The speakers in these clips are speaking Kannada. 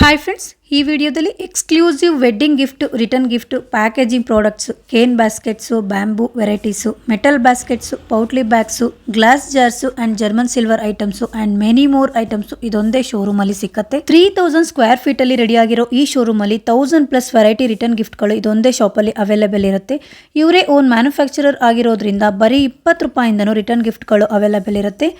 ಹಾಯ್ ಫ್ರೆಂಡ್ಸ್ ಈ ವಿಡಿಯೋದಲ್ಲಿ exclusive wedding gift return gift packaging products cane baskets bamboo varieties metal baskets potli bags glass jars and German silver items and many more items ಇದೊಂದೇ ಶೋರೂಮಲ್ಲಿ ಸಿಕ್ಕತ್ತೆ. ತ್ರೀ ತೌಸಂಡ್ ಸ್ಕ್ವೇರ್ ಫೀಟಲ್ಲಿ ರೆಡಿ ಆಗಿರೋ ಈ ಶೋರೂಮಲ್ಲಿ ತೌಸಂಡ್ ಪ್ಲಸ್ ವೆರೈಟಿ ರಿಟರ್ನ್ ಗಿಫ್ಟ್ಗಳು ಇದೊಂದೇ ಶಾಪಲ್ಲಿ ಅವೈಲೇಬಲ್ ಇರುತ್ತೆ. ಇವರೇ ಓನ್ ಮ್ಯಾನುಫ್ಯಾಕ್ಚರರ್ ಆಗಿರೋದ್ರಿಂದ ಬರೀ ಇಪ್ಪತ್ತು ರೂಪಾಯಿಂದನೂ ರಿಟರ್ನ್ ಗಿಫ್ಟ್ಗಳು ಅವೈಲೇಬಲ್ ಇರುತ್ತೆ.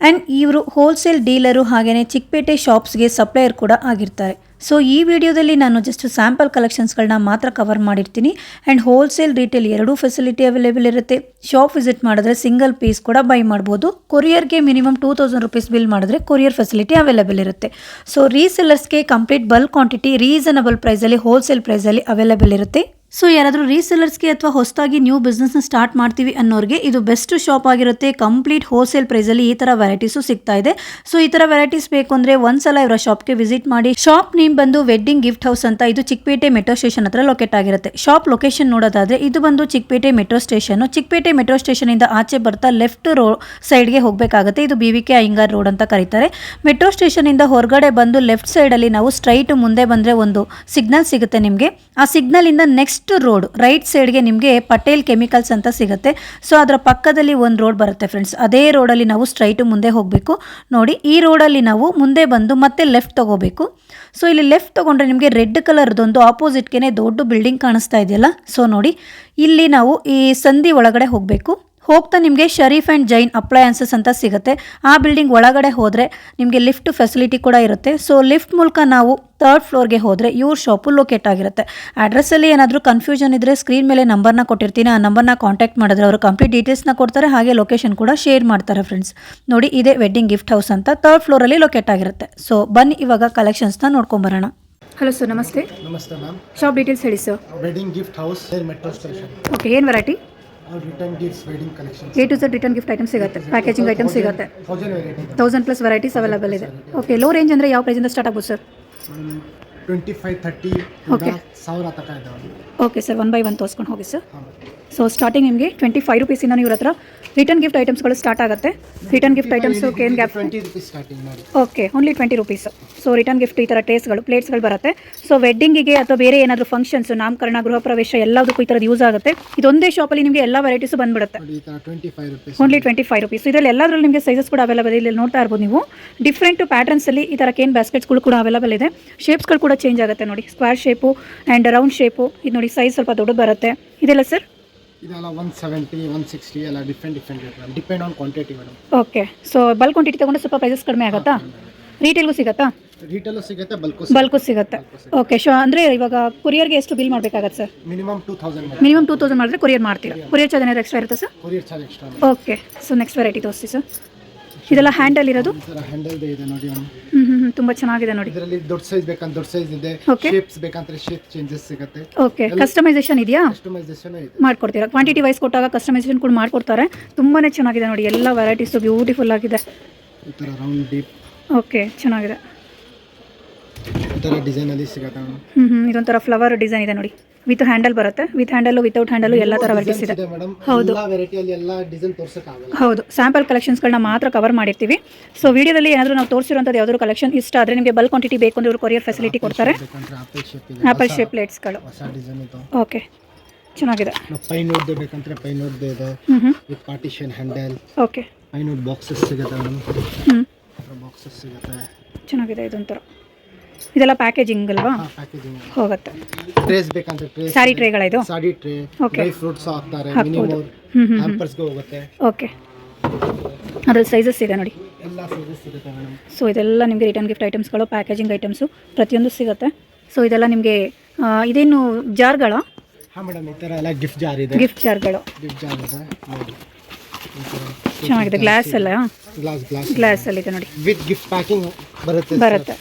ಆ್ಯಂಡ್ ಇವರು ಹೋಲ್ಸೇಲ್ ಡೀಲರು ಹಾಗೆಯೇ ಚಿಕ್ಕಪೇಟೆ ಶಾಪ್ಸ್ಗೆ ಸಪ್ಲೈಯರ್ ಕೂಡ ಆಗಿರ್ತಾರೆ. ಸೊ ಈ ವಿಡಿಯೋದಲ್ಲಿ ನಾನು ಜಸ್ಟ್ ಸ್ಯಾಂಪಲ್ ಕಲೆಕ್ಷನ್ಸ್ಗಳನ್ನ ಮಾತ್ರ ಕವರ್ ಮಾಡಿರ್ತೀನಿ. ಆ್ಯಂಡ್ ಹೋಲ್ಸೇಲ್ ರಿಟೇಲ್ ಎರಡೂ ಫೆಸಿಲಿಟಿ ಅವೈಲೇಬಲ್ ಇರುತ್ತೆ. ಶಾಪ್ ವಿಸಿಟ್ ಮಾಡಿದ್ರೆ ಸಿಂಗಲ್ ಪೀಸ್ ಕೂಡ ಬೈ ಮಾಡ್ಬೋದು. ಕೊರಿಯರ್ಗೆ minimum two thousand rupees bill ಮಾಡಿದ್ರೆ ಕೊರಿಯರ್ ಫೆಸಿಲಿಟಿ ಅವೈಲೇಬಲ್ ಇರುತ್ತೆ. ಸೊ ರೀಸೆಲ್ಲರ್ಸ್ಗೆ ಕಂಪ್ಲೀಟ್ ಬಲ್ಕ್ ಕ್ವಾಂಟಿಟಿ ರೀಸನಬಲ್ ಪ್ರೈಸಲ್ಲಿ ಹೋಲ್ಸೇಲ್ ಪ್ರೈಸಲ್ಲಿ ಅವೈಲೇಬಲ್ ಇರುತ್ತೆ. ಸೊ ಯಾರಾದರೂ ರೀಸೆಲ್ಲರ್ಸ್ಗೆ ಅಥವಾ ಹೊಸದಾಗಿ ನ್ಯೂ ಬಿಸ್ನೆಸ್ನ ಸ್ಟಾರ್ಟ್ ಮಾಡ್ತೀವಿ ಅನ್ನೋರಿಗೆ ಇದು ಬೆಸ್ಟ್ ಶಾಪ್ ಆಗಿರುತ್ತೆ. ಕಂಪ್ಲೀಟ್ ಹೋಲ್ಸೇಲ್ ಪ್ರೈಸಲ್ಲಿ ಈ ಥರ ವೆರೈಟೀಸು ಸಿಗ್ತಾ ಇದೆ. ಸೊ ಈ ಥರ ವೆರೈಟೀಸ್ ಬೇಕು ಅಂದರೆ ಒಂದ್ಸಲ ಇವರ ಶಾಪ್ಗೆ ವಿಸಿಟ್ ಮಾಡಿ. ಶಾಪ್ ನೇಮ್ ಬಂದು ವೆಡ್ಡಿಂಗ್ ಗಿಫ್ಟ್ ಹೌಸ್ ಅಂತ ಇದು ಚಿಕ್ಕಪೇಟೆ ಮೆಟ್ರೋ ಸ್ಟೇಷನ್ ಹತ್ರ ಲೊಕೇಟ್ ಆಗಿರುತ್ತೆ. ಶಾಪ್ ಲೊಕೇಶನ್ ನೋಡೋದಾದ್ರೆ ಇದು ಬಂದು Chickpet metro station Chickpet metro station ಇಂದ ಆಚೆ ಬರ್ತಾ ಲೆಫ್ಟ್ ರೋ ಸೈಡ್ಗೆ ಹೋಗಬೇಕಾಗುತ್ತೆ. ಇದು B V K Iyengar road ಅಂತ ಕರೀತಾರೆ. ಮೆಟ್ರೋ ಸ್ಟೇಷನ್ ಇಂದ ಹೊರಗಡೆ ಬಂದು ಲೆಫ್ಟ್ ಸೈಡಲ್ಲಿ ನಾವು ಸ್ಟ್ರೈಟ್ ಮುಂದೆ ಬಂದರೆ ಒಂದು ಸಿಗ್ನಲ್ ಸಿಗುತ್ತೆ ನಿಮಗೆ. ಆ ಸಿಗ್ನಲ್ ಇಂದ ನೆಕ್ಸ್ಟ್ ರೋಡ್ ರೈಟ್ ಸೈಡ್ಗೆ ನಿಮಗೆ ಪಟೇಲ್ ಕೆಮಿಕಲ್ಸ್ ಅಂತ ಸಿಗುತ್ತೆ. ಸೊ ಅದರ ಪಕ್ಕದಲ್ಲಿ ಒಂದು ರೋಡ್ ಬರುತ್ತೆ ಫ್ರೆಂಡ್ಸ್ ಅದೇ ರೋಡಲ್ಲಿ ನಾವು ಸ್ಟ್ರೈಟ್ ಮುಂದೆ ಹೋಗಬೇಕು. ನೋಡಿ, ಈ ರೋಡಲ್ಲಿ ನಾವು ಮುಂದೆ ಬಂದು ಮತ್ತೆ ಲೆಫ್ಟ್ ತಗೋಬೇಕು. ಸೊ ಇಲ್ಲಿ ಲೆಫ್ಟ್ ತಗೊಂಡ್ರೆ ನಿಮಗೆ ರೆಡ್ ಕಲರ್ದೊಂದು ಆಪೋಸಿಟ್ಗೆ ದೊಡ್ಡ ಬಿಲ್ಡಿಂಗ್ ಕಾಣಿಸ್ತಾ ಇದೆಯಲ್ಲ? ಸೊ ನೋಡಿ, ಇಲ್ಲಿ ನಾವು ಈ ಸಂಧಿ ಒಳಗಡೆ ಹೋಗಬೇಕು. ಹೋಗ್ತಾ ನಿಮಗೆ ಶರೀಫ್ ಆ್ಯಂಡ್ ಜೈನ್ ಅಪ್ಲಯನ್ಸಸ್ ಅಂತ ಸಿಗುತ್ತೆ. ಆ ಬಿಲ್ಡಿಂಗ್ ಒಳಗಡೆ ಹೋದರೆ ನಿಮಗೆ ಲಿಫ್ಟ್ ಫೆಸಿಲಿಟಿ ಕೂಡ ಇರುತ್ತೆ. ಸೊ ಲಿಫ್ಟ್ ಮೂಲಕ ನಾವು ತರ್ಡ್ ಫ್ಲೋರ್ಗೆ ಹೋದರೆ ಇವ್ರ ಶಾಪು ಲೊಕೇಟ್ ಆಗಿರುತ್ತೆ. ಅಡ್ರೆಸ್ಸಲ್ಲಿ ಏನಾದರೂ ಕನ್ಫ್ಯೂಷನ್ ಇದ್ದರೆ ಸ್ಕ್ರೀನ್ ಮೇಲೆ ನಂಬರ್ನ ಕೊಟ್ಟಿರ್ತೀನಿ. ಆ ನಂಬರ್ನ ಕಾಂಟ್ಯಾಕ್ಟ್ ಮಾಡಿದ್ರೆ ಅವರು ಕಂಪ್ಲೀಟ್ ಡೀಟೇಲ್ಸ್ನ ಕೊಡ್ತಾರೆ. ಹಾಗೆ ಲೊಕೇಶನ್ ಕೂಡ ಶೇರ್ ಮಾಡ್ತಾರೆ ಫ್ರೆಂಡ್ಸ್ ನೋಡಿ ಇದೇ ವೆಡ್ಡಿಂಗ್ ಗಿಫ್ಟ್ ಹೌಸ್ ಅಂತ ತರ್ಡ್ ಫ್ಲೋರಲ್ಲಿ ಲೊಕೇಟ್ ಆಗಿರುತ್ತೆ. ಸೊ ಬನ್ನಿ ಇವಾಗ ಕಲೆಕ್ಷನ್ಸ್ನ ನೋಡ್ಕೊಂಬರೋಣ ಹಲೋ ಸರ್ ನಮಸ್ತೆ. ನಮಸ್ತೆ ಮ್ಯಾಮ್ ಶಾಪ್ ಡೀಟೇಲ್ಸ್ ಹೇಳಿ sir wedding gift house metro station okay ಏನು variety return gifts wedding collection A to Z return gift item ಸಿಗುತ್ತೆ ಪ್ಯಾಕೇಜಿಂಗ್ ಐಟಮ್ ಸಿಗುತ್ತೆ. Thousand variety thousand plus varieties available ಇದೆ. ಓಕೆ ಲೋ ರೇಂಜ್ ಅಂದರೆ ಯಾವ ಪ್ರೈಸಿಂದ ಸ್ಟಾರ್ಟ್ ಆಗ್ಬೋದು sir twenty five thirty Okay. ಸಾವಿರ ತನಕ okay sir one by one ತೋರಿಸ್ಕೊಂಡು ಹೋಗಿ ಸರ್ ಸೊ ಸ್ಟಾರ್ಟಿಂಗ್ ನಿಮಗೆ ಟ್ವೆಂಟಿ ಫೈವ್ ರುಪೀಸಿಂದ ನೀವು ಹತ್ರ. ರಿಟರ್ನ್ ಗಿಫ್ಟ್ ಐಟಮ್ಸ್ಗಳು ಸ್ಟಾರ್ಟ್ ಆಗುತ್ತೆ. Return gift items cane gap twenty rupees starting ಮಾಡಿ. Okay only twenty rupees so return gift ಈ ಥರ ಟ್ರೇಸ್ಗಳು ಪ್ಲೇಟ್ಸ್ಗಳು ಬರುತ್ತೆ. ಸೊ ವೆಡ್ಡಿಂಗಿಗೆ ಅಥವಾ ಬೇರೆ ಏನಾದರೂ ಫಂಕ್ಷನ್ಸ್ ನಾಮಕರಣ ಗೃಹ ಪ್ರವೇಶ ಎಲ್ಲದಕ್ಕೂ ಈ ಥರದ್ದು ಯೂಸ್ ಆಗುತ್ತೆ. ಇದೊಂದೇ ಶಾಪಲ್ಲಿ ನಿಮಗೆ ಎಲ್ಲ ವೆರೈಟೀಸ್ ಬಂದ್ಬಿಡುತ್ತೆ. ಓನ್ಲಿ ಟ್ವೆಂಟಿ ಫೈವ್ ರುಪೀಸ್ ಇದರಲ್ಲಿ ಎಲ್ಲದರಲ್ಲಿ ನಿಮಗೆ ಸೈಜಸ್ ಕೂಡ ಅವೈಲೇಬಲ್ ಇಲ್ಲಿ ನೋಡ್ತಾ ಇರ್ಬೋದು ನೀವು. ಡಿಫ್ರೆಂಟ್ ಪ್ಯಾಟರ್ನ್ಸಲ್ಲಿ ಈ ಥರ ಕೇನ್ ಬ್ಯಾಸ್ಕೆಟ್ಸ್ಗಳು ಕೂಡ ಅವೈಲೇಬಲ್ ಇದೆ. ಶೇಪ್ಸ್ಗಳು ಕೂಡ ಚೇಂಜ್ ಆಗುತ್ತೆ ನೋಡಿ. Square shape and round shape ಇದು ನೋಡಿ ಸೈಜ್ ಸ್ವಲ್ಪ ದೊಡ್ಡದು ಬರುತ್ತೆ. ಇದೆಲ್ಲ ಸರ್ ಇದೆಲ್ಲ ಒನ್ ಸೆವೆಂಟಿ ಒನ್ ಸಿಕ್ಸ್ಟಿ ಎಲ್ಲ different different rate ma'am depend on quantity madam. Okay so bulk quantity ತೊಗೊಂಡ್ರೆ ಸ್ವಲ್ಪ ಪ್ರೈಸಸ್ ಕಡಿಮೆ ಆಗುತ್ತಾ? ರೀಟೇಲ್ಗೂ ಸಿಗುತ್ತಾ? ರೀಟೇಲು ಸಿಗುತ್ತೆ ಬಲ್ಕು ಬಲ್ಕು ಸಿಗುತ್ತೆ. ಓಕೆ ಶೋ ಅಂದರೆ ಇವಾಗ ಕೊರಿಯರ್ಗೆ ಎಷ್ಟು ಬಿಲ್ ಮಾಡಬೇಕಾಗತ್ತೆ sir minimum two thousand madam. Minimum two thousand ಮಾಡಿದ್ರೆ ಕೊರಿಯರ್ ಮಾಡ್ತೀರಾ? ಕೊರಿಯರ್ ಚಾರ್ಜ್ ಏನಾದ್ರು ಎಕ್ಸ್ಟ್ರಾ ಇರುತ್ತೆ sir courier charge extra okay so next variety ತೋರಿಸಿ ಸರ್ ಇದೆಲ್ಲ ಹ್ಯಾಂಡಲ್ ಇರೋದು? ಹ್ಯಾಂಡಲ್ ಇದೆ ನೋಡಿ ಹ್ಮ್ ತುಂಬಾ ಚೆನ್ನಾಗಿದೆ ನೋಡಿ. ಇದರಲ್ಲಿ ದೊಡ್ಡ ಸೈಜ್ ಬೇಕಂತ ದೊಡ್ಡ ಸೈಜ್ ಇದೆ. ಶೇಪ್ಸ್ ಬೇಕಂದ್ರೆ ಶೇಪ್ ಚೇಂಜಸ್ ಸಿಗುತ್ತೆ. ಓಕೆ ಕಸ್ಟಮೈಸೇಷನ್ ಇದೆಯಾ? ಕಸ್ಟಮೈಸೇಷನ್ ಇದೆ. ಮಾಡ್ಕೊಡ್ತೀರಾ? ಕ್ವಾಂಟಿಟಿ ವೈಸ್ ಕೊಟ್ಟಾಗ ಕಸ್ಟಮೈಸೇಷನ್ ಕೂಡ ಮಾಡ್ಕೊಡ್ತಾರೆ. ತುಂಬಾನೇ ಚೆನ್ನಾಗಿದೆ ನೋಡಿ. ಎಲ್ಲ ವೆರೈಟೀಸ್ ಬ್ಯೂಟಿಫುಲ್ ಆಗಿದೆ. ಈ ತರ ರೌಂಡ್ ಡೀಪ್ ಓಕೆ ಚೆನ್ನಾಗಿದೆ. ಈ ಥರ ಡಿಸೈನಲ್ಲಿ ಸಿಗುತ್ತೆ? ಮೇಡಮ್ ಹ್ಞೂ ಹ್ಞೂ ಇದೊಂಥರ ಫ್ಲವರ್ ಡಿಸೈನ್ ಇದೆ ನೋಡಿ. ವಿತ್ ಹ್ಯಾಂಡಲ್ ಬರುತ್ತೆ. ವಿತ್ ಹ್ಯಾಂಡಲು ವಿತೌಟ್ ಹ್ಯಾಂಡಲು ಎಲ್ಲ ಥರ ವೆರೈಟೀಸ್ ಇದೆ. ಮೇಡಮ್ ಹೌದು. ಎಲ್ಲ ವೆರೈಟಿಯಲ್ಲಿ ಎಲ್ಲ ಡಿಸೈನ್ ತೋರ್ಸಕ್ಕಾಗಲ್ಲ ಹೌದು. ಸ್ಯಾಂಪಲ್ ಕಲೆಕ್ಷನ್ಸ್ಗಳನ್ನ ಮಾತ್ರ ಕವರ್ ಮಾಡಿರ್ತೀವಿ. ಸೊ ವಿಡಿಯೋದಲ್ಲಿ ಏನಾದರೂ ನಾವು ತೋರಿಸಿರುವಂಥದ್ದು ಯಾವ್ದಾದ್ರು ಕಲೆಕ್ಷನ್ ಇಷ್ಟ ಆದರೆ ನಿಮಗೆ ಬಲ್ಕ್ ಕ್ವಾಂಟಿಟಿ ಬೇಕು ಅಂದ್ರೆ ಇವರು ಕೊರಿಯರ್ ಫೆಸಿಲಿಟಿ ಕೊಡ್ತಾರೆ. ಬೇಕಂದ್ರೆ ಆಪಲ್ ಶೇಪ್ ಇದೆ. ಆಪಲ್ ಶೇಪ್ ಪ್ಲೇಟ್ಸ್ಗಳು ಹೊಸ ಡಿಸೈನ್ ಇದು ಓಕೆ ಚೆನ್ನಾಗಿದೆ. ನಾವು ಪೈ ಬೇಕಂದ್ರೆ ಪೈ ನೋಡ್ದೆ ಇದೆ. ಹ್ಞೂ ಹ್ಞೂ ವಿತ್ ಪಾರ್ಟಿಷನ್ ಹ್ಯಾಂಡಲ್ ಓಕೆ ಪೈ ನೋಟ್ ಬಾಕ್ಸಸ್ ಸಿಗುತ್ತೆ ಮೇಡಮ್ ಹ್ಞೂ ಬಾಕ್ಸಸ್ ಸಿಗುತ್ತೆ. ಚೆನ್ನಾಗಿದೆ ಇದೊಂಥರ. ಇದೆಲ್ಲ ಪ್ಯಾಕೇಜಿಂಗ್ ಅಲ್ವಾ? ಪ್ಯಾಕೇಜಿಂಗ್ ಹೋಗುತ್ತೆ. ಟ್ರೇಸ್ ಬೇಕಂತ ಟ್ರೇಸ್ ಸಾರಿ ಟ್ರೇಗಳ ಇದು? Sorry tray okay dry fruits ಹಾಕ್ತಾರೆ ಹಾಕ್ಬೋದು. ಹ್ಞೂ ಹ್ಯಾಂಪರ್ಸ್ಗೆ ಹೋಗುತ್ತೆ. ಓಕೆ ಅದ್ರಲ್ಲಿ ಸೈಜಸ್ ಇದೆ ನೋಡಿ. ಎಲ್ಲ ಸೈಜಸ್ ಸಿಗುತ್ತೆ ಮೇಡಮ್ ಸೊ ಇದೆಲ್ಲ ನಿಮಗೆ ರಿಟರ್ನ್ ಗಿಫ್ಟ್ ಐಟಮ್ಸ್ಗಳು ಪ್ಯಾಕೇಜಿಂಗ್ ಐಟಮ್ಸು ಪ್ರತಿಯೊಂದು ಸಿಗುತ್ತೆ. ಸೊ ಇದೆಲ್ಲ ನಿಮಗೆ ಇದೇನು ಜಾರ್ಗಳ? ಹಾಂ ಮೇಡಮ್ ಈ ಥರ ಎಲ್ಲ ಗಿಫ್ಟ್ ಜಾರ್ ಇದೆ. ಗಿಫ್ಟ್ ಜಾರ್ಗಳು ಗಿಫ್ಟ್ ಜಾರ್ ಇದೆ. ನೋಡಿ. ಈ ಥರ ಚೆನ್ನಾಗಿದೆ. ಗ್ಲಾಸ್ ಅಲ್ಲ? ಗ್ಲಾಸ್ ಗ್ಲಾಸ್ ಅಲ್ಲಿ ಇದೆ ನೋಡಿ. ವಿತ್ ಗಿಫ್ಟ್ ಪ್ಯಾಕಿಂಗ್ ಬರುತ್ತೆ ಬರುತ್ತೆ.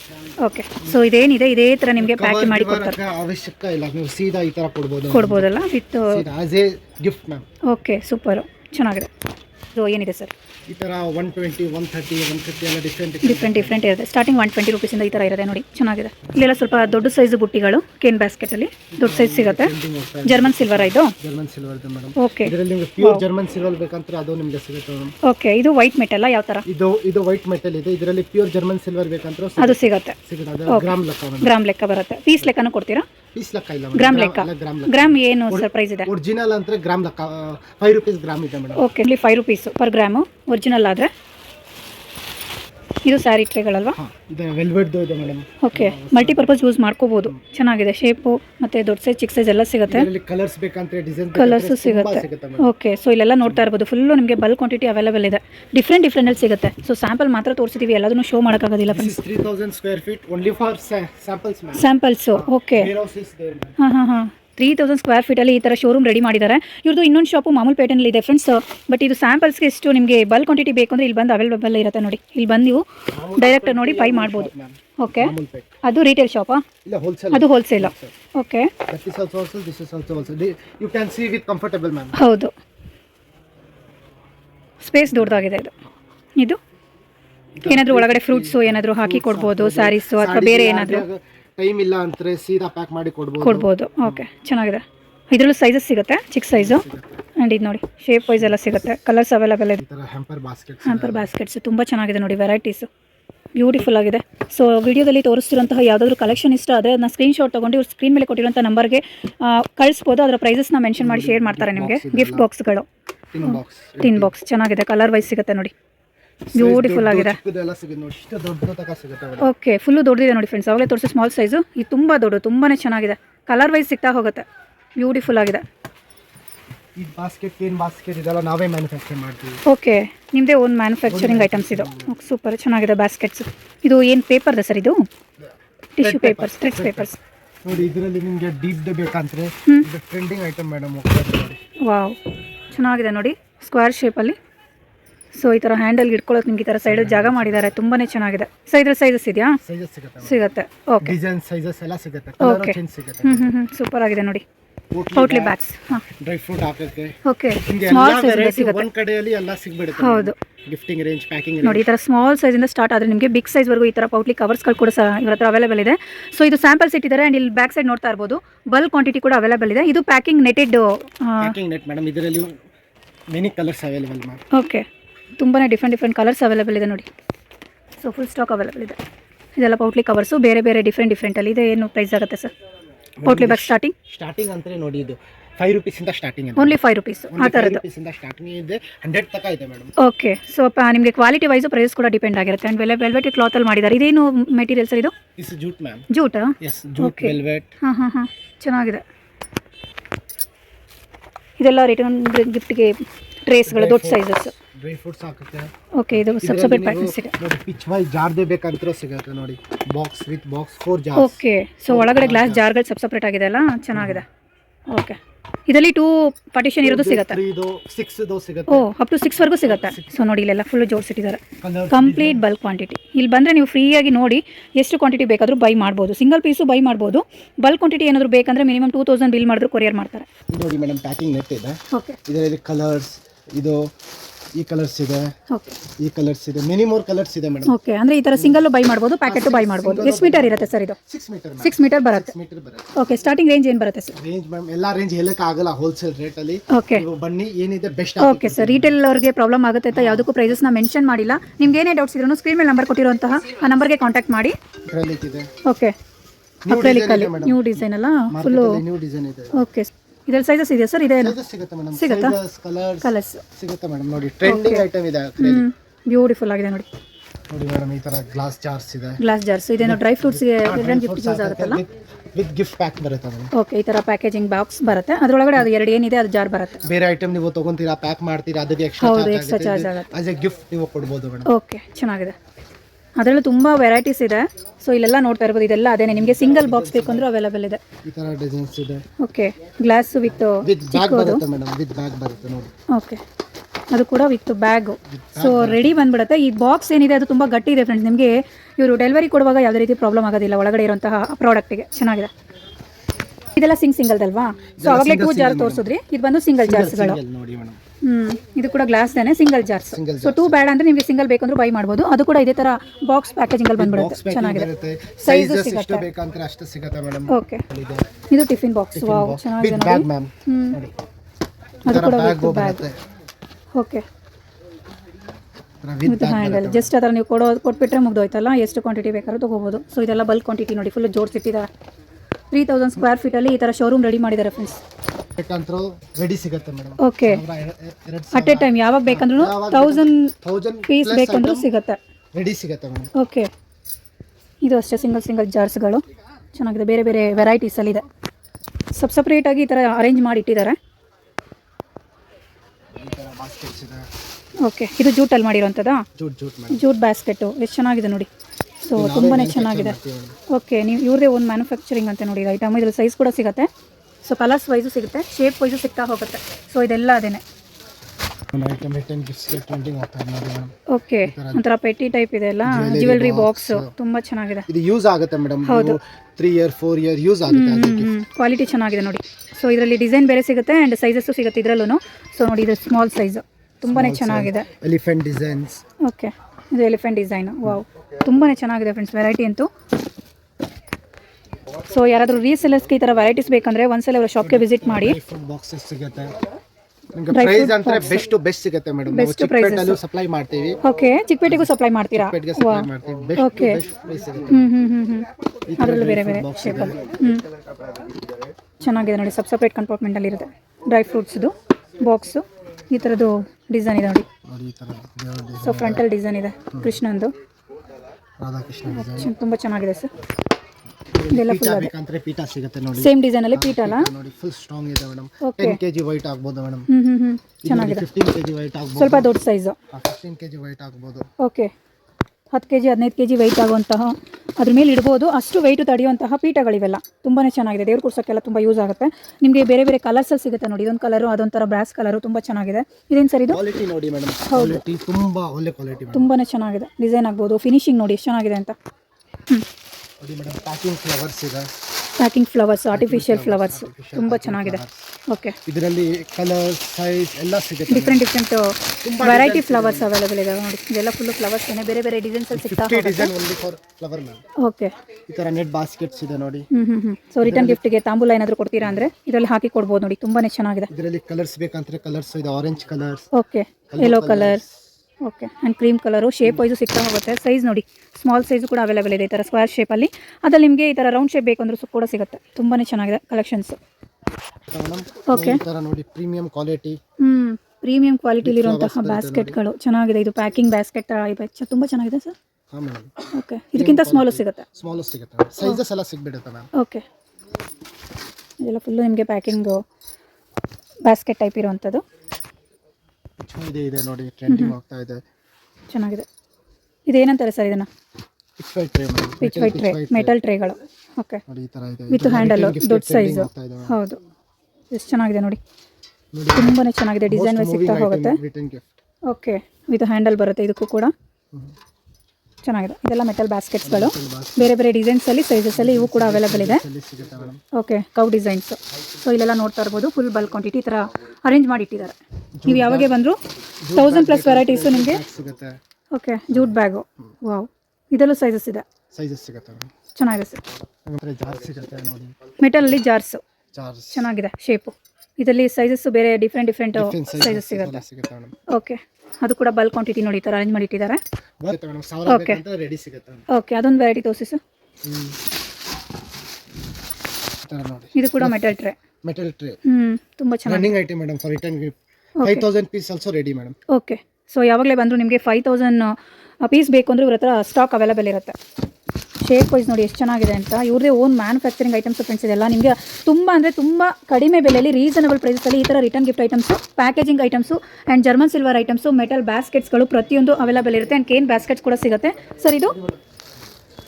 ಓಕೆ ಸೊ ಇದೇನಿದೆ? ಇದೇ ತರ ನಿಮಗೆ ಪ್ಯಾಕ್ ಮಾಡಿ ಕೊಡ್ತಾರೆ. ಅವಶ್ಯಕ ಇಲ್ಲ. ನೀವು ಸೀದಾ ಈ ತರ ಕೊಡ್ಬೋದು ಕೊಡ್ಬೋದಲ್ಲ? With as a gift ma'am okay super ಚೆನ್ನಾಗಿದೆ. ಸೊ ಏನಿದೆ ಸರ್? ಈ ತರ one twenty one thirty one fifty ಎಲ್ಲ ಡಿಫ್ರೆಂಟ್ ಡಿಫ್ರೆಂಟ್ ಡಿಫ್ರೆಂಟ್ ಇರುತ್ತೆ. ಸ್ಟಾರ್ಟಿಂಗ್ ಒನ್ ಟ್ವೆಂಟಿ ರುಪೀಸಿಂದ ಈ ಥರ ಇರುತ್ತೆ ನೋಡಿ. ಚೆನ್ನಾಗಿದೆ. ಇಲ್ಲೆಲ್ಲ ಸ್ವಲ್ಪ ದೊಡ್ಡ ಸೈಜ್ ಬುಟ್ಟಿಗಳು ಕೇನ್ ಬ್ಯಾಸ್ಕೆಟಲ್ಲಿ ದೊಡ್ಡ ಸೈಜ್ ಸಿಗುತ್ತೆ. ಜರ್ಮನ್ ಸಿಲ್ವರ್ ಇದು? ಜರ್ಮನ್ ಸಿಲ್ವರ್ ಇದೆ ಮೇಡಮ್ ಓಕೆ ಇದರಲ್ಲಿ ನಿಮ್ಗೆ ಪ್ಯೂರ್ ಜರ್ಮನ್ ಸಿಲ್ವರ್ ಬೇಕಂದ್ರೆ ಅದು ನಿಮ್ಗೆ ಸಿಗುತ್ತೆ ಮೇಡಮ್ ಓಕೆ ಇದು ವೈಟ್ ಮೆಟಲ್ ಯಾವ ತರ ಇದು ಇದು ವೈಟ್ ಮೆಟಲ್ ಇದೆ. ಇದರಲ್ಲಿ ಪ್ಯೂರ್ ಜರ್ಮನ್ ಸಿಲ್ವರ್ ಬೇಕಂದ್ರೆ ಅದು ಸಿಗುತ್ತೆ. ಸಿಗುತ್ತೆ. ಗ್ರಾಮ್ ಲೆಕ್ಕ ಗ್ರಾಮ್ ಲೆಕ್ಕ ಬರುತ್ತೆ. ಪೀಸ್ ಲೆಕ್ಕನೂ ಕೊಡ್ತೀರಾ? ಪೀಸ್ ಲೆಕ್ಕ ಇಲ್ಲ ಗ್ರಾಮ್ ಲೆಕ್ಕ. ಗ್ರಾಮ್ ಲೆಕ್ಕ. ಗ್ರಾಮ್ ಏನು ಸರ್ ಪ್ರೈಸ್ ಇದೆ? ಒರಿಜಿನಲ್ ಅಂದ್ರೆ ಗ್ರಾಮ್ ಲೆಕ್ಕ ಫೈವ್ ರುಪೀಸ್ ಗ್ರಾಮ್ ಇದೆ ಮೇಡಮ್ ಓಕೆ ಇಲ್ಲಿ five rupees per gram original ಆದರೆ? ಇದು ಸ್ಯಾರಿ ಟ್ರೇಗಳಲ್ವಾ ಇದು ವೆಲ್ವೆಟ್ದು ಇದೆ ಮೇಡಮ್ ಓಕೆ ಮಲ್ಟಿಪರ್ಪಸ್ ಯೂಸ್ ಮಾಡ್ಕೋಬಹುದು ಚೆನ್ನಾಗಿದೆ. ಶೇಪು ಮತ್ತೆ ದೊಡ್ಡ ಸೈಜ್ ಚಿಕ್ಕ ಸೈಜ್ ಎಲ್ಲ ಸಿಗುತ್ತೆ. ಇದರಲ್ಲಿ ಕಲರ್ಸ್ ಬೇಕಂತ ಡಿಸೈನ್ ಕಲರ್ಸು ಸಿಗುತ್ತೆ. ಓಕೆ ಸೊ ಇಲ್ಲೆಲ್ಲ ನೋಡ್ತಾ ಇರ್ಬೋದು. ಫುಲ್ಲು ನಿಮಗೆ ಬಲ್ಕ್ ಕ್ವಾಂಟಿಟಿ ಅವೈಲೇಬಲ್ ಇದೆ. ಡಿಫ್ರೆಂಟ್ ಅಲ್ಲಿ ಸಿಗುತ್ತೆ. ಸೊ ಸ್ಯಾಂಪಲ್ ಮಾತ್ರ ತೋರಿಸಿದೀವಿ. ಎಲ್ಲದನ್ನು ಶೋ ಮಾಡೋಕ್ಕಾಗೋದಿಲ್ಲ friends three thousand square feet only for samples samples okay ಹಾಂ ಹಾಂ ಹಾಂ. ತ್ರೀ ತೌಸಂಡ್ ಸ್ಕ್ವೇರ್ ಫೀಟಲ್ಲಿ ಈ ಥರ ಶೋರೂಮ್ ರೆಡಿ ಮಾಡಿದ್ದಾರೆ. ಇವ್ರದ್ದು ಇನ್ನೊಂದು ಶಾಪು ಮಾಮೂಲು ಪೇಟೆನಲ್ಲಿ ಇದೆ ಫ್ರೆಂಡ್ಸ್ ಬಟ್ ಇದು ಸ್ಯಾಂಪಲ್ಸ್ಗೆ ಎಷ್ಟು ನಿಮಗೆ ಬಲ್ ಕ್ವಾಂಟಿಟಿ ಬೇಕು ಅಂದರೆ ಇಲ್ಲಿ ಬಂದು ಅವೈಲೇಬಲ್ ಇರುತ್ತೆ ನೋಡಿ. ಇಲ್ಲಿ ಬಂದು ನೀವು ಡೈರೆಕ್ಟ್ ನೋಡಿ ಬೈ ಮಾಡ್ಬೋದು. ಓಕೆ ಅದು ರಿಟೇಲ್ ಶಾಪಾ ಅದು wholesale okay you can see with comfortable ma'am ಹೌದು. ಸ್ಪೇಸ್ ದೊಡ್ಡದಾಗಿದೆ ಇದು. ಇದು? ಏನಾದರೂ ಒಳಗಡೆ ಫ್ರೂಟ್ಸು ಏನಾದರೂ ಹಾಕಿ ಕೊಡ್ಬೋದು ಸ್ಯಾರೀಸು ಅಥವಾ ಬೇರೆ ಏನಾದರೂ? ಟೈಮ್ ಇಲ್ಲ ಅಂತಾರೆ ಸೀದಾ ಪ್ಯಾಕ್ ಮಾಡಿ ಕೊಡ್ಬೋದು. ಕೊಡ್ಬೋದು. ಓಕೆ ಚೆನ್ನಾಗಿದೆ. ಇದರಲ್ಲೂ ಸೈಜಸ್ ಸಿಗುತ್ತೆ ಚಿಕ್ಕ ಸೈಜು ಆ್ಯಂಡ್ ಇದು ನೋಡಿ ಶೇಪ್ ವೈಸ್ ಎಲ್ಲ ಸಿಗುತ್ತೆ. ಕಲರ್ಸ್ ಅವೈಲೇಬಲ್ ಇದೆ. ಹ್ಯಾಂಪರ್ ಬಾಸ್ಕೆಟ್ ಹ್ಯಾಂಪರ್ ಬಾಸ್ಕೆಟ್ಸ್ ತುಂಬ ಚೆನ್ನಾಗಿದೆ ನೋಡಿ ವೆರೈಟೀಸು ಬ್ಯೂಟಿಫುಲ್ ಆಗಿದೆ. ಸೊ ವಿಡಿಯೋದಲ್ಲಿ ತೋರಿಸ್ತಿರೋಂತಹ ಯಾವುದಾದ್ರೂ ಕಲೆಕ್ಷನ್ ಇಷ್ಟ ಆದರೆ ಅದನ್ನ ಸ್ಕ್ರೀನ್ಶಾಟ್ ತೊಗೊಂಡು ಇವ್ರು ಸ್ಕ್ರೀನ್ ಮೇಲೆ ಕೊಟ್ಟಿರೋಂಥ ನಂಬರ್ಗೆ ಕಳಿಸ್ಬೋದು. ಅದರ ಪ್ರೈಸಸ್ನ ಮೆನ್ಷನ್ ಮಾಡಿ ಶೇರ್ ಮಾಡ್ತಾರೆ ನಿಮಗೆ. ಗಿಫ್ಟ್ ಬಾಕ್ಸ್ಗಳು ಟಿನ್ ಬಾಕ್ಸ್ ಟಿನ್ ಬಾಕ್ಸ್ ಚೆನ್ನಾಗಿದೆ. ಕಲರ್ ವೈಸ್ ಸಿಗುತ್ತೆ ನೋಡಿ. ಬ್ಯೂಟಿಫುಲ್ ಆಗಿದೆ ಓಕೆ ಫುಲ್ಲು ದೊಡ್ಡದಿದೆ ನೋಡಿ. ಫ್ರೆಂಡ್ಸ್ ಅವಾಗಲೇ ತೋರಿಸಿ ಸ್ಮಾಲ್ ಸೈಜು ಇದು ತುಂಬ ದೊಡ್ಡ ತುಂಬಾ ಚೆನ್ನಾಗಿದೆ. ಕಲರ್ ವೈಸ್ ಸಿಗ್ತಾ ಹೋಗುತ್ತೆ. ಬ್ಯೂಟಿಫುಲ್ ಆಗಿದೆ. ಈ ಬಾಸ್ಕೆಟ್ ಏನು ಬಾಸ್ಕೆಟ್ ಇದೆಲ್ಲ ನಾವೇ ಮ್ಯಾನುಫ್ಯಾಕ್ಚರ್ ಮಾಡ್ತೀವಿ. ಓಕೆ ನಿಮ್ಮದೇ ಓನ್ ಮ್ಯಾನುಫ್ಯಾಕ್ಚರಿಂಗ್ ಐಟಮ್ಸ್ ಇದು. ಸೂಪರ್ ಚೆನ್ನಾಗಿದೆ ಬಾಸ್ಕೆಟ್ಸ್ ಇದು ಏನು ಪೇಪರ್ದ ಸರ್ ಇದು? ಟಿಶ್ಯೂ ಪೇಪರ್ಸ್ ಥ್ರೆಡ್ಸ್ ಪೇಪರ್ಸ್ ನೋಡಿ ಇದರಲ್ಲಿ ನಿಮಗೆ ಡೀಪ್ ಬೇಕಂದ್ರೆ ಟ್ರೆಂಡಿಂಗ್ ಐಟಮ್ ಮೇಡಮ್. ವಾವ್ ಚೆನ್ನಾಗಿದೆ ನೋಡಿ. ಸ್ಕ್ವೇರ್ ಶೇಪಲ್ಲಿ ಸೊ ಈ ಥರ ಹ್ಯಾಂಡಲ್ ಇಟ್ಕೊಳ್ಳೋಕೆ ನಿಮ್ಗೆ ಈ ಥರ ಸೈಡಲ್ಲಿ ಜಾಗ ಮಾಡಿದ್ದಾರೆ ತುಂಬಾನೇ ಚೆನ್ನಾಗಿದೆ. ಸೊ ಇದ್ರ ಸೈಜಸ್ ಇದೆಯಾ? ಸಿಗುತ್ತೆ ಓಕೆ ಡಿಸೈನ್ ಸೈಜಸ್ ಎಲ್ಲ ಸಿಗುತ್ತೆ. ಓಕೆ ಹ್ಞೂ ಹ್ಞೂ ಹ್ಞೂ ಸೂಪರ್ ಆಗಿದೆ ನೋಡಿ. ಪೌಟ್ಲಿ ಬ್ಯಾಗ್ಸ್ ಹಾಂ. ಡ್ರೈ ಫ್ರೂಟ್ ಹಾಕಕ್ಕೆ. ಓಕೆ ಸ್ಮಾಲ್ ಸೈಜ್ ಸಿಗುತ್ತೆ. ಒಂದ್ ಕಡೆಯಲ್ಲಿ ಎಲ್ಲ ಸಿಗ್ಬಿಡುತ್ತೆ ಹೌದು. ಗಿಫ್ಟಿಂಗ್ ರೇಂಜ್ ಪ್ಯಾಕಿಂಗ್ ನೋಡಿ ಈ ಥರ ಸ್ಮಾಲ್ ಸೈಜಿಂದ ಸ್ಟಾರ್ಟ್ ಆದರೆ ನಿಮಗೆ ಬಿಗ್ ಸೈಜ್ವರೆಗೂ ಈ ಥರ ಪೌಟ್ಲಿ ಕವರ್ಸ್ಗಳು ಕೂಡ ಸಹ ಇವ್ರ ಹತ್ರ ಅವೈಲೇಬಲ್ ಇದೆ. ಸೊ ಇದು ಸ್ಯಾಂಪಲ್ಸ್ ಇಟ್ಟಿದ್ದಾರೆ ಆ್ಯಂಡ್ ಇಲ್ಲಿ ಬ್ಯಾಕ್ ಸೈಡ್ ನೋಡ್ತಾ ಇರ್ಬೋದು. ಬಲ್ಕ್ ಕ್ವಾಂಟಿಟಿ ಕೂಡ ಅವೈಲೇಬಲ್ ಇದೆ. ಇದು packing netted packing net madam. ಇದರಲ್ಲಿ many colours available ma'am okay ತುಂಬಾ ಡಿಫ್ರೆಂಟ್ ಡಿಫ್ರೆಂಟ್ ಕಲರ್ಸ್ ಅವೈಲೇಬಲ್ ಇದೆ ನೋಡಿ. ಸೊ ಫುಲ್ ಸ್ಟಾಕ್ ಅವೈಲೇಬಲ್ ಇದೆ. ಇದೆಲ್ಲ ಪೌಟ್ಲಿ ಕವರ್ಸು ಬೇರೆ ಬೇರೆ ಡಿಫ್ರೆಂಟ್ ಡಿಫ್ರೆಂಟಲ್ಲಿ ಇದೆ. ಏನು ಪ್ರೈಸ್ ಆಗುತ್ತೆ sir potli bag starting starting ಅಂದರೆ ನೋಡಿ ಇದು. ಫೈವ್ ರುಪೀಸ್ ಇಂದ ಸ್ಟಾರ್ಟಿಂಗ್ ಓನ್ಲಿ ಫೈವ್ ರುಪೀಸ್ ಆ ಥರದ್ದು ಸ್ಟಾರ್ಟಿಂಗ್ ಇದೆ ಹಂಡ್ರೆಡ್ ತಕ ಇದೆ ಮೇಡಮ್ ಓಕೆ ಸೊ ನಿಮಗೆ ಕ್ವಾಲಿಟಿ ವೈಸು ಪ್ರೈಸ್ ಕೂಡ ಡಿಪೆಂಡ್ ಆಗಿರುತ್ತೆ. ಆ್ಯಂಡ್ ವೆಲ್ವೆಟ್ ವೆಲ್ವೆಟ್ ಕ್ಲಾತಲ್ಲಿ ಮಾಡಿದ್ದಾರೆ. ಇದೇನು ಮೆಟೀರಿಯಲ್ ಸರ್ ಇದು? Is jute ma'am jute yes jute velvet ಹಾಂ ಹಾಂ ಹಾಂ. ಚೆನ್ನಾಗಿದೆ. ಇದೆಲ್ಲ ರಿಟರ್ನ್ ಗಿಫ್ಟ್ಗೆ ಟ್ರೇಸ್ಗಳು ದೊಡ್ಡ ಸೈಜಸ್ ಡ್ರೈ ಫ್ರೂಟ್ಸ್ ಹಾಕುತ್ತೆ. ಓಕೆ ಇದು ಸಬ್ ಸಪ್ರೇಟ್ ಪ್ಯಾಟರ್ನ್ಸ್ ಇದೆ ನೋಡಿ ಪಿಚ್ ವೈ ಜಾರ್ದೆ ಬೇಕಂತರೋ ಸಿಗುತ್ತೆ ನೋಡಿ. Box with box four jar okay so ಒಳಗಡೆ ಗ್ಲಾಸ್ ಜಾರ್ಗಳು ಸಬ್ ಸಪ್ರೇಟ್ ಆಗಿದೆ ಅಲ್ಲ? ಚೆನ್ನಾಗಿದೆ. ಓಕೆ ಇದರಲ್ಲಿ ಟೂ ಪಾರ್ಟಿಷನ್ ಇರೋದು ಸಿಗುತ್ತೆ. ಇದು ಸಿಕ್ಸ್ ಇದು ಓ ಸಿಗುತ್ತೆ. ಅಪ್ ಟು ಸಿಕ್ಸ್ವರೆಗೂ ಸಿಗುತ್ತೆ. ಸೊ ನೋಡಿ ಇಲ್ಲೆಲ್ಲ ಫುಲ್ ಜೋಡಿಸಿಟ್ಟಿದ್ದಾರೆ. ಕಂಪ್ಲೀಟ್ ಬಲ್ಕ್ ಕ್ವಾಂಟಿಟಿ ಇಲ್ಲಿ ಬಂದರೆ ನೀವು ಫ್ರೀಯಾಗಿ ನೋಡಿ ಎಷ್ಟು ಕ್ವಾಂಟಿಟಿ ಬೇಕಾದರೂ ಬೈ ಮಾಡ್ಬೋದು. ಸಿಂಗಲ್ ಪೀಸು ಬೈ ಮಾಡ್ಬೋದು. ಬಲ್ಕ್ ಕ್ವಾಂಟಿಟಿ ಏನಾದರೂ ಬೇಕಂದ್ರೆ ಮಿನಿಮಮ್ ಟೂ ತೌಸಂಡ್ ಬಿಲ್ ಮಾಡಿದ್ರು ಕೊರಿಯರ್ ಮಾಡ್ತಾರೆ. ನೋಡಿ ಮೇಡಮ್ ಪ್ಯಾಕಿಂಗ್ ನೆಟ್ ಇದೆ ಓಕೆ ಇದರಲ್ಲಿ ಕಲರ್ಸ್ ಇದು ಈ ಕಲರ್ಸ್ ಇದೆ. ಓಕೆ ಈ ಕಲರ್ಸ್ ಇದೆ. ಮೆನಿ ಮೋರ್ ಕಲರ್ಸ್ ಇದೆ ಮೇಡಮ್ ಓಕೆ ಅಂದ್ರೆ ಈ ತರ ಸಿಂಗಲ್ ಬೈ ಮಾಡಬಹುದು ಪ್ಯಾಕೆಟ್ ಬೈ ಮಾಡಬಹುದು ಎಷ್ಟು ಮೀಟರ್ ಇರುತ್ತೆ ಸರ್ ಇದು. ಸಿಕ್ಸ್ ಮೀಟರ್ 6 ಮೀಟರ್ ಬರುತ್ತೆ. ಮೀಟರ್ ಬರುತ್ತೆ. ಓಕೆ ಸ್ಟಾರ್ಟಿಂಗ್ ರೇಂಜ್ ಏನು ಬರುತ್ತೆ ಸರ್ ರೇಂಜ್ ಮ್ಯಾಮ್ ಎಲ್ಲಾ ರೇಂಜ್ ಹೇಳಕ್ ಆಗಲ್ಲ ಹೋಲ್ಸೇಲ್ ರೇಟ್ ಅಲ್ಲಿ. ಓಕೆ ನೀವು ಬನ್ನಿ ಏನಿದೆ ಬೆಸ್ಟ್ ಓಕೆ ಸರ್ ರಿಟೇಲ್ ಅವರಿಗೆ ಪ್ರಾಬ್ಲಮ್ ಆಗುತ್ತೆ ಅಂತ ಯಾವುದಕ್ಕೂ ಪ್ರೈಸಸ್ ನಾ ಮೆನ್ಷನ್ ಮಾಡಿಲ್ಲ. ನಿಮಗೆ ಏನೇ ಡೌಟ್ಸ್ ಇದ್ರೂ ಸ್ಕ್ರೀನ್ ಮೇಲೆ ನಂಬರ್ ಕೊಟ್ಟಿರುವಂತಹ ಆ ನಂಬರ್ಗೆ ಕಾಂಟ್ಯಾಕ್ಟ್ ಮಾಡಿ. ಇದೆ. ಓಕೆ ಅಕ್ರೆಲಿಕ್ ಅಲ್ಲಿ. ನ್ಯೂ ಡಿಸೈನ್ ಅಲ್ಲ? ಫುಲ್ ನ್ಯೂ ಡಿಸೈನ್ ಇದೆ. ಓಕೆ ಇದರಲ್ಲಿ ಸೈಜಸ್ ಇದೆಯಾ? ಸರ್ ಇದೆ ಸಿಗುತ್ತೆ ಮೇಡಮ್ ಸಿಗುತ್ತಾ? ಕಲರ್ಸ್ ಕಲರ್ಸ್ ಸಿಗುತ್ತೆ ಮೇಡಮ್ ನೋಡಿ ಟ್ರೆಂಡಿಂಗ್ ಐಟಮ್ ಇದೆ ಬ್ಯೂಟಿಫುಲ್ ಆಗಿದೆ ನೋಡಿ. ನೋಡಿ ಮೇಡಮ್ ಈ ತರ ಗ್ಲಾಸ್ ಜಾರ್ಸ್ ಇದೆ. ಗ್ಲಾಸ್ ಜಾರ್ಸ್ ಇದೇನು ಡ್ರೈ ಫ್ರೂಟ್ಸ್ ಗಿಫ್ಟ್ ಯೂಸ್ ಆಗುತ್ತಲ್ಲ? ವಿತ್ ಗಿಫ್ಟ್ ಪ್ಯಾಕ್ ಬರುತ್ತೆ ಓಕೆ ಈ ತರ ಪ್ಯಾಕೇಜಿಂಗ್ ಬಾಕ್ಸ್ ಬರುತ್ತೆ. ಅದರೊಳಗಡೆ ಅದು ಎರಡು ಏನಿದೆ ಅದು ಜಾರ್ ಬರುತ್ತೆ. ಬೇರೆ ಐಟಮ್ ನೀವು ತಗೊಂತೀರಾ ಪ್ಯಾಕ್ ಮಾಡ್ತೀರಾ ಅದಕ್ಕೆ ಎಕ್ಸ್ಟ್ರಾ ಚಾರ್ಜ್ ಆಗುತ್ತೆ. ಆಗುತ್ತೆ. ಆಸ್ ಎ ಗಿಫ್ಟ್ ನೀವು ಕೊಡ್ಬೋದು ಮೇಡಮ್ ಓಕೆ ಚೆನ್ನಾಗಿದೆ. ಅದರಲ್ಲೂ ತುಂಬ ವೆರೈಟೀಸ್ ಇದೆ. ಸೊ ಇಲ್ಲೆಲ್ಲ ನೋಡ್ತಾ ಇರ್ಬೋದು. ಇದೆಲ್ಲ ಅದೇ ನಿಮಗೆ ಸಿಂಗಲ್ ಬಾಕ್ಸ್ ಬೇಕು ಅಂದ್ರೆ ಅವೈಲೇಬಲ್ ಇದೆ. ಈ ತರ ಡಿಸೈನ್ಸ್ ಇದೆ. Okay glass with with bag ಬರುತ್ತೆ ಮೇಡಂ ವಿತ್ ಬ್ಯಾಗ್ ಬರುತ್ತೆ ನೋಡಿ. ಓಕೆ ಅದು ಕೂಡ ವಿತ್ ಬ್ಯಾಗು ಸೊ ರೆಡಿ ಬಂದ್ಬಿಡುತ್ತೆ. ಈ ಬಾಕ್ಸ್ ಏನಿದೆ ಅದು ತುಂಬ ಗಟ್ಟಿ ಇದೆ ಫ್ರೆಂಡ್ಸ್ ನಿಮಗೆ ಇವರು ಡೆಲಿವರಿ ಕೊಡುವಾಗ ಯಾವುದೇ ರೀತಿ ಪ್ರಾಬ್ಲಮ್ ಆಗೋದಿಲ್ಲ. ಒಳಗಡೆ ಇರುವಂತಹ ಪ್ರಾಡಕ್ಟಿಗೆ ಚೆನ್ನಾಗಿದೆ. ಇದೆಲ್ಲ ಸಿಂಗ್ ಸಿಂಗಲ್ದಲ್ವಾ ಸೊ ಅವಾಗಲೇ ಟೂ ಜಾರ್ ತೋರಿಸಿದ್ರಿ. ಇದು ಬಂದು ಸಿಂಗಲ್ ಜಾರ್ಸ್ಗಳು ನೋಡಿ ಮೇಡಮ್ ಹ್ಞೂ ಇದು ಕೂಡ ಗ್ಲಾಸ್ ತಾನೆ single jars Single so two ಬೇಡ ಅಂದ್ರೆ ನಿಮಗೆ ಸಿಂಗಲ್ ಬೇಕಂದ್ರೆ ಬೈ ಮಾಡ್ಬೋದು. ಅದು ಕೂಡ ಇದೇ ತರ ಬಾಕ್ಸ್ ಪ್ಯಾಕೇಜಿಂಗಲ್ಲಿ ಬಂದ್ಬಿಡುತ್ತೆ. ಬಾಕ್ಸ್ ಚೆನ್ನಾಗಿದೆ. ಸೈಜ್ ಸೈಜಸ್ ಎಷ್ಟು ಸಿಗುತ್ತೆ. ಬೇಕಂದ್ರೆ ಅಷ್ಟು ಸಿಗುತ್ತೆ ಮೇಡಮ್ ಓಕೆ ಇದು. ಟಿಫಿನ್ ಬಾಕ್ಸ್ ವಾವ್ ಚೆನ್ನಾಗಿದೆ ವಿತ್ ಬ್ಯಾಗ್ ನೋಡಿ ಮ್ಯಾಮ್ ನೋಡಿ. ಅದು ಕೂಡ ಬ್ಯಾಗ್ ಬ್ಯಾಗ್ ಬರುತ್ತೆ. ಓಕೆ ವಿತ್ ಹ್ಯಾಂಡಲ್ ಜಸ್ಟ್ ಅದರ ನೀವು ಕೊಡೋ ಕೊಟ್ಬಿಟ್ರೆ ಮುಗ್ದೋಯ್ತಲ್ಲ? ಎಷ್ಟು ಕ್ವಾಂಟಿಟಿ ಬೇಕಾದ್ರೂ ತಗೋಬಹುದು ಸೊ ಇದೆಲ್ಲ ಬಲ್ಕ್ ಕ್ವಾಂಟಿಟಿ ನೋಡಿ ಫುಲ್ ಜೋಡಿಸಿಟ್ಟಿದ್ದಾರೆ. ತ್ರೀ ತೌಸಂಡ್ ಸ್ಕ್ವೇರ್ ಫೀಟಲ್ಲಿ ಈ ಥರ ಶೋರೂಮ್ ರೆಡಿ ಮಾಡಿದ್ದಾರೆ ಫ್ರೆಂಡ್ಸ್ ರೆಡಿ ಸಿಗುತ್ತೆ madam okay at a time ಯಾವಾಗ ಬೇಕಂದ್ರೂ ತೌಸಂಡ್ ತೌಸಂಡ್ ಪೀಸ್ ಬೇಕಂದ್ರೂ ಸಿಗುತ್ತೆ. ರೆಡಿ ಸಿಗುತ್ತೆ ಮೇಡಮ್ ಓಕೆ ಇದು ಅಷ್ಟೇ ಸಿಂಗಲ್ ಸಿಂಗಲ್ ಜಾರ್ಸ್ಗಳು ಚೆನ್ನಾಗಿದೆ. ಬೇರೆ ಬೇರೆ ವೆರೈಟೀಸಲ್ಲಿದೆ ಸಬ್ ಸಪ್ರೇಟಾಗಿ ಈ ಥರ ಅರೇಂಜ್ ಮಾಡಿ ಇಟ್ಟಿದ್ದಾರೆ. ಓಕೆ ಇದು. ಜೂಟಲ್ಲಿ ಮಾಡಿರೋಂಥದ್ದಾ? ಜೂಟ್ ಬ್ಯಾಸ್ಕೆಟ್ ಎಷ್ಟು ಚೆನ್ನಾಗಿದೆ ನೋಡಿ. ಸೊ ತುಂಬಾ ಚೆನ್ನಾಗಿದೆ. ಓಕೆ ನೀವು ಇವ್ರದೇ ಒಂದು ಮ್ಯಾನುಫ್ಯಾಕ್ಚರಿಂಗ್ ಅಂತ ನೋಡಿ ಐಟಮ್ ಇದ್ರ ಸೈಜ್ ಕೂಡ ಸಿಗುತ್ತೆ. ಸೊ ಕಲರ್ಸ್ ವೈಸು ಸಿಗುತ್ತೆ ಶೇಪ್ ವೈಸು ಸಿಗ್ತಾ ಹೋಗುತ್ತೆ. ಸೊ ಇದೆಲ್ಲ ಅದೇನೆ. ಓಕೆ ಒಂಥರ ಪೆಟ್ಟಿ ಟೈಪ್ ಇದೆ ಅಲ್ಲ? ಜ್ಯುವೆಲ್ರಿ ಬಾಕ್ಸ್ ತುಂಬಾ ಚೆನ್ನಾಗಿದೆ. ಇದು ಯೂಸ್ ಆಗುತ್ತೆ madam. Three year four year use ಆಗುತ್ತೆ. ಕ್ವಾಲಿಟಿ ಚೆನ್ನಾಗಿದೆ ನೋಡಿ. ಸೊ ಇದರಲ್ಲಿ ಡಿಸೈನ್ ಬೇರೆ ಸಿಗುತ್ತೆ ಆ್ಯಂಡ್ ಸೈಜಸ್ಸು ಸಿಗುತ್ತೆ ಇದರಲ್ಲೂ ಸೊ ನೋಡಿ ಇದು ಸ್ಮಾಲ್ ಸೈಜ್ ತುಂಬಾನೇ ಚೆನ್ನಾಗಿದೆ. ಎಲಿಫೆಂಟ್ ಡಿಸೈನ್ಸ್ ಓಕೆ ಇದು ಎಲಿಫೆಂಟ್ ಡಿಸೈನ್. ವಾವ್. ತುಂಬಾ ಚೆನ್ನಾಗಿದೆ ಫ್ರೆಂಡ್ಸ್ ವೆರೈಟಿ ಅಂತೂ. ಸೊ ಯಾರಾದರೂ ರೀಸೆಲರ್ಸ್ಗೆ ಈ ಥರ ವೆರೈಟೀಸ್ ಬೇಕಂದ್ರೆ ಒಂದ್ಸಲ ಅವರ ಶಾಪ್ಗೆ ವಿಸಿಟ್ ಮಾಡಿ. ಬಾಕ್ಸಸ್ ಸಿಗುತ್ತೆ. ಪ್ರೈಸ್ ಅಂದ್ರೆ ಬೆಸ್ಟ್ ಬೆಸ್ಟ್ ಸಿಗುತ್ತೆ ಮೇಡಮ್ Best ಚಿಕ್ಕಪೇಟೆಲ್ಲೂ ಸಪ್ಲೈ ಮಾಡ್ತೀವಿ. ಓಕೆ ಚಿಕ್ಕಪೇಟೆಗೂ ಸಪ್ಲೈ ಮಾಡ್ತೀರಾ? Okay best. ಬೆಸ್ಟ್ ಪ್ರೈಸ್ ಹ್ಞೂ ಹ್ಞೂ ಹ್ಞೂ ಹ್ಞೂ ಅದರಲ್ಲೂ ಬೇರೆ ಬೇರೆ ಶೇಪಲ್ಲಿ ಹ್ಮ್. ಚೆನ್ನಾಗಿದೆ ನೋಡಿ ಸಬ್ ಸಪ್ರೇಟ್ ಕಂಪಾರ್ಟ್ಮೆಂಟಲ್ಲಿ ಇರುತ್ತೆ. ಡ್ರೈ ಫ್ರೂಟ್ಸ್ದು ಬಾಕ್ಸು ಈ ಥರದ್ದು ಡಿಸೈನ್ ಇದೆ ನೋಡಿ. ನೋಡಿ ಈ ತರ ದೇವ್ರ ಸೊ ಫ್ರಂಟಲ್ ಡಿಸೈನ್ ಇದೆ. ಕೃಷ್ಣಂದು ರಾಧಾಕೃಷ್ಣ ಡಿಸೈನ್ ತುಂಬ ಚೆನ್ನಾಗಿದೆ ಸರ್. ಇದೆಲ್ಲ ಪೀಠ ಬೇಕಂದ್ರೆ ಪೀಠ ಸಿಗುತ್ತೆ ನೋಡಿ. ಸೇಮ್ ಡಿಸೈನಲ್ಲಿ ಪೀಠ ಅಲ್ಲ? ನೋಡಿ ಫುಲ್ ಸ್ಟ್ರಾಂಗ್ ಇದೆ ಮೇಡಮ್. ಟೆನ್ ಕೆಜಿ ವೈಟ್ ಆಗ್ಬೋದು ಮೇಡಮ್ ಹ್ಮ್ ಚೆನ್ನಾಗಿದೆ. ಫಿಫ್ಟೀನ್ ಕೆಜಿ ವೈಟ್ ಆಗ್ಬೋದು. ಸ್ವಲ್ಪ ದೊಡ್ಡ ಸೈಜು ಫಿಫ್ಟೀನ್ ಕೆಜಿ ವೈಟ್ ಆಗ್ಬೋದು. ಓಕೆ ಹತ್ತು ಕೆ ಜಿ ಹದಿನೈದು ಕೆ ಜಿ ವೆಯ್ಟ್ ಆಗುವಂತಹ ಅದ್ರ ಮೇಲೆ ಇಡ್ಬೋದು. ಅಷ್ಟು ವೆಯ್ಟ್ ತಡೆಯುವಂತಹ ಪೀಠಗಳಿವೆಲ್ಲ. ತುಂಬಾ ಚೆನ್ನಾಗಿದೆ. ದೇವ್ರ ಕೂರ್ಸೋಕ್ಕೆಲ್ಲ ತುಂಬ ಯೂಸ್ ಆಗುತ್ತೆ. ನಿಮಗೆ ಬೇರೆ ಬೇರೆ ಕಲರ್ಸಲ್ಲಿ ಸಿಗುತ್ತೆ ನೋಡಿ. ಇದೊಂದು ಕಲರು ಅದೊಂಥರ ಬ್ರಾಸ್ ಕಲರು ತುಂಬ ಚೆನ್ನಾಗಿದೆ. ಇದೇನು ಸರ್ ಇದು? ಕ್ವಾಲಿಟಿ ನೋಡಿ ಮೇಡಮ್ ಕ್ವಾಲಿಟಿ ತುಂಬಾ ಚೆನ್ನಾಗಿದೆ. ಡಿಸೈನ್ ಆಗ್ಬೋದು. ಫಿನಿಶಿಂಗ್ ನೋಡಿ ಎಷ್ಟು ಚೆನ್ನಾಗಿದೆ ಅಂತ. ಹ್ಞೂ ಪ್ಯಾಕಿಂಗ್ ಫ್ಲವರ್ಸ್ ಆರ್ಟಿಫಿಷಿಯಲ್ ಫ್ಲವರ್ಸ್ ತುಂಬ ಚೆನ್ನಾಗಿದೆ. ಓಕೆ ಇದರಲ್ಲಿ ಕಲರ್ ಸೈಜ್ ಎಲ್ಲ ಸಿಗುತ್ತೆ different different variety flowers available ಇದೆ ನೋಡಿ. ಇದೆಲ್ಲ ಫುಲ್ ಫ್ಲವರ್ಸ್ ಏನೇ ಬೇರೆ ಬೇರೆ ಡಿಸೈನ್ಸಲ್ಲಿ ಸಿಗ್ತಾ ಫಿಫ್ಟಿ ಹೋಗುತ್ತೆ. Design only for flower ma'am okay ಈ ತರ ನೆಟ್ ಬಾಸ್ಕೆಟ್ಸ್ ಇದೆ ನೋಡಿ. ಸೊ ರಿಟರ್ನ್ ಗಿಫ್ಟಿಗೆ ತಾಂಬೂಲ ಏನಾದರೂ ಕೊಡ್ತೀರಾ ಅಂದ್ರೆ ಇದರಲ್ಲಿ ಹಾಕಿ ಕೊಡ್ಬೋದು ನೋಡಿ. ತುಂಬಾನೇ ಚೆನ್ನಾಗಿದೆ. ಇದರಲ್ಲಿ ಕಲರ್ಸ್ ಬೇಕಂದ್ರೆ ಕಲರ್ಸ್ ಇದೆ orange colours okay yellow colour okay. And cream colour shape wise ಸಿಗ್ತಾ ಹೋಗುತ್ತೆ. ಸೈಜ್ ನೋಡಿ ಸ್ಮಾಲ್ ಸೈಜು ಕೂಡ ಅವೈಲೇಬಲ್ ಇದೆ ಈ ಥರ ಸ್ಕ್ವೇರ್ ಶೇಪಲ್ಲಿ ಅದ್ರಲ್ಲಿ ನಿಮಗೆ ಈ ಥರ ರೌಂಡ್ ಶೇಪ್ ಬೇಕಂದ್ರೂ ಸು ಕೂಡ ಸಿಗುತ್ತೆ. ತುಂಬಾ ಚೆನ್ನಾಗಿದೆ ಕಲೆಕ್ಷನ್ಸ್ ಓಕೆ ನೋಡಿ ಪ್ರೀಮಿಯಂ ಕ್ವಾಲಿಟಿ ಹ್ಞೂ ಪ್ರೀಮಿಯಂ ಕ್ವಾಲಿಟಿಲಿರುವಂತಹ ಬ್ಯಾಸ್ಕೆಟ್ಗಳು ಚೆನ್ನಾಗಿದೆ ಇದು ಪ್ಯಾಕಿಂಗ್ ಬ್ಯಾಸ್ಕೆಟ್ ತುಂಬ ಚೆನ್ನಾಗಿದೆ ಸರ್ ಓಕೆ ಇದಕ್ಕಿಂತ ಸ್ಮಾಲು ಸಿಗುತ್ತೆ. ಸ್ಮಾಲ್ ಸಿಗುತ್ತೆ ಸೈಜಸ್ ಎಲ್ಲ ಸಿಗ್ಬಿಡುತ್ತೆ ಮ್ಯಾಮ್ ಓಕೆ ಇದೆಲ್ಲ ಫುಲ್ಲು ನಿಮಗೆ ಪ್ಯಾಕಿಂಗು ಬ್ಯಾಸ್ಕೆಟ್ ಟೈಪ್ ಇರುವಂಥದ್ದು ಇದೆ ಇದೆ ನೋಡಿ ಟ್ರೆಂಡಿಂಗ್ ಆಗ್ತಾ ಇದೆ. ಚೆನ್ನಾಗಿದೆ. ಇದೇನಂತಾರೆ ಸರ್ ಇದನ್ನ? Pitch white tray pitch white tray metal ಟ್ರೇಗಳು okay ನೋಡಿ ಈ ತರ ಇದೆ. ವಿತ್ ಹ್ಯಾಂಡಲ್ ದೊಡ್ಡ ಸೈಜ್ ಹೌದು. ಎಷ್ಟು ಚೆನ್ನಾಗಿದೆ ನೋಡಿ. ನೋಡಿ ತುಂಬಾ ಚೆನ್ನಾಗಿದೆ. ಡಿಸೈನ್ ಸಿಗ್ತಾ ಹೋಗುತ್ತೆ. ಓಕೆ ವಿತ್ ಹ್ಯಾಂಡಲ್ ಬರುತ್ತೆ ಇದಕ್ಕೂ ಕೂಡ. ಚೆನ್ನಾಗಿದೆ. ಇದೆಲ್ಲ ಮೆಟಲ್ ಬ್ಯಾಸ್ಕೆಟ್ಸ್ಗಳು ಬೇರೆ ಬೇರೆ ಡಿಸೈನ್ಸಲ್ಲಿ ಸೈಜಸಲ್ಲಿ ಇವು ಕೂಡ ಅವೈಲೇಬಲ್ ಇದೆ. ಓಕೆ ಕೌ ಡಿಸೈನ್ಸ್ ಸೊ ಇಲ್ಲೆಲ್ಲ ನೋಡ್ತಾ ಇರ್ಬೋದು. ಫುಲ್ ಬಲ್ಕ್ ಕ್ವಾಂಟಿಟಿ ಈ ಥರ ಅರೇಂಜ್ ಮಾಡಿ ಇಟ್ಟಿದ್ದಾರೆ. ನೀವು ಯಾವಾಗೆ ಬಂದ್ರು ತೌಸಂಡ್ ಪ್ಲಸ್ ವೆರೈಟೀಸು ನಿಮಗೆ. ಓಕೆ ಜೂಟ್ ಬ್ಯಾಗು ವಾವ್ ಇದರಲ್ಲೂ ಸೈಜಸ್ ಇದೆ. ಸೈಜಸ್ ಸಿಗುತ್ತೆ ಚೆನ್ನಾಗಿದೆ ಸರ್ ಮೆಟಲಲ್ಲಿ ಜಾರ್ಸು ಚೆನ್ನಾಗಿದೆ ಶೇಪು ಇದರಲ್ಲಿ ಸೈಜಸ್ಸು ಬೇರೆ ಡಿಫ್ರೆಂಟ್ ಡಿಫ್ರೆಂಟ್ ಸೈಜಸ್ ಸಿಗುತ್ತೆ. ಓಕೆ ಅದು ಕೂಡ ಬಲ್ಕ್ ಕ್ವಾಂಟಿಟಿ ನೋಡಿ ಈ ಥರ ಅರೇಂಜ್ ಮಾಡಿ ಇಟ್ಟಿದ್ದಾರೆ ಬರುತ್ತೆ ಮೇಡಮ್ ಸಾವಿರ Okay. ಬೇಕಂತ ರೆಡಿ ಸಿಗುತ್ತೆ ಓಕೆ ಅದೊಂದು ವೆರೈಟಿ ದೋಸೆ ಸರ್ ಇದು ಕೂಡ ಮೆಟಲ್ ಟ್ರೇ ಮೆಟಲ್ ಟ್ರೇ ಹ್ಞೂ ತುಂಬ ಚೆನ್ನಾಗಿ running item madam for return gift five thousand piece also ready madam. Okay so ಯಾವಾಗಲೇ ಬಂದರೂ ನಿಮಗೆ ಫೈವ್ ತೌಸಂಡ್ ಪೀಸ್ ಬೇಕು ಅಂದರೆ ಇವ್ರ ಹತ್ರ ಸ್ಟಾಕ್ ಅವೈಲೇಬಲ್ ಇರುತ್ತೆ. ಶೇಪ್ ವೈಸ್ ನೋಡಿ ಎಷ್ಟು ಚೆನ್ನಾಗಿದೆ ಅಂತ. ಇವ್ರದೇ ಓನ್ ಮ್ಯಾನುಫ್ಯಾಕ್ಚರಿಂಗ್ ಐಟಮ್ಸ್ ಫ್ರೆಂಡ್ಸ್ ಇದೆಲ್ಲ. ನಿಮಗೆ ತುಂಬ ಅಂದರೆ ತುಂಬ ಕಡಿಮೆ ಬೆಲೆಯಲ್ಲಿ ರೀಸನಬಲ್ ಪ್ರೈಸಲ್ಲಿ ಈ ಥರ return gift items packaging items and German silver items metal ಬ್ಯಾಸ್ಕೆಟ್ಸ್ಗಳು ಪ್ರತಿಯೊಂದು ಅವೈಲೇಬಲ್ ಇರುತ್ತೆ. ಆ್ಯಂಡ್ ಕೇನ್ ಬ್ಯಾಸ್ಕೆಟ್ಸ್ ಕೂಡ ಸಿಗುತ್ತೆ. ಸರ್ ಇದು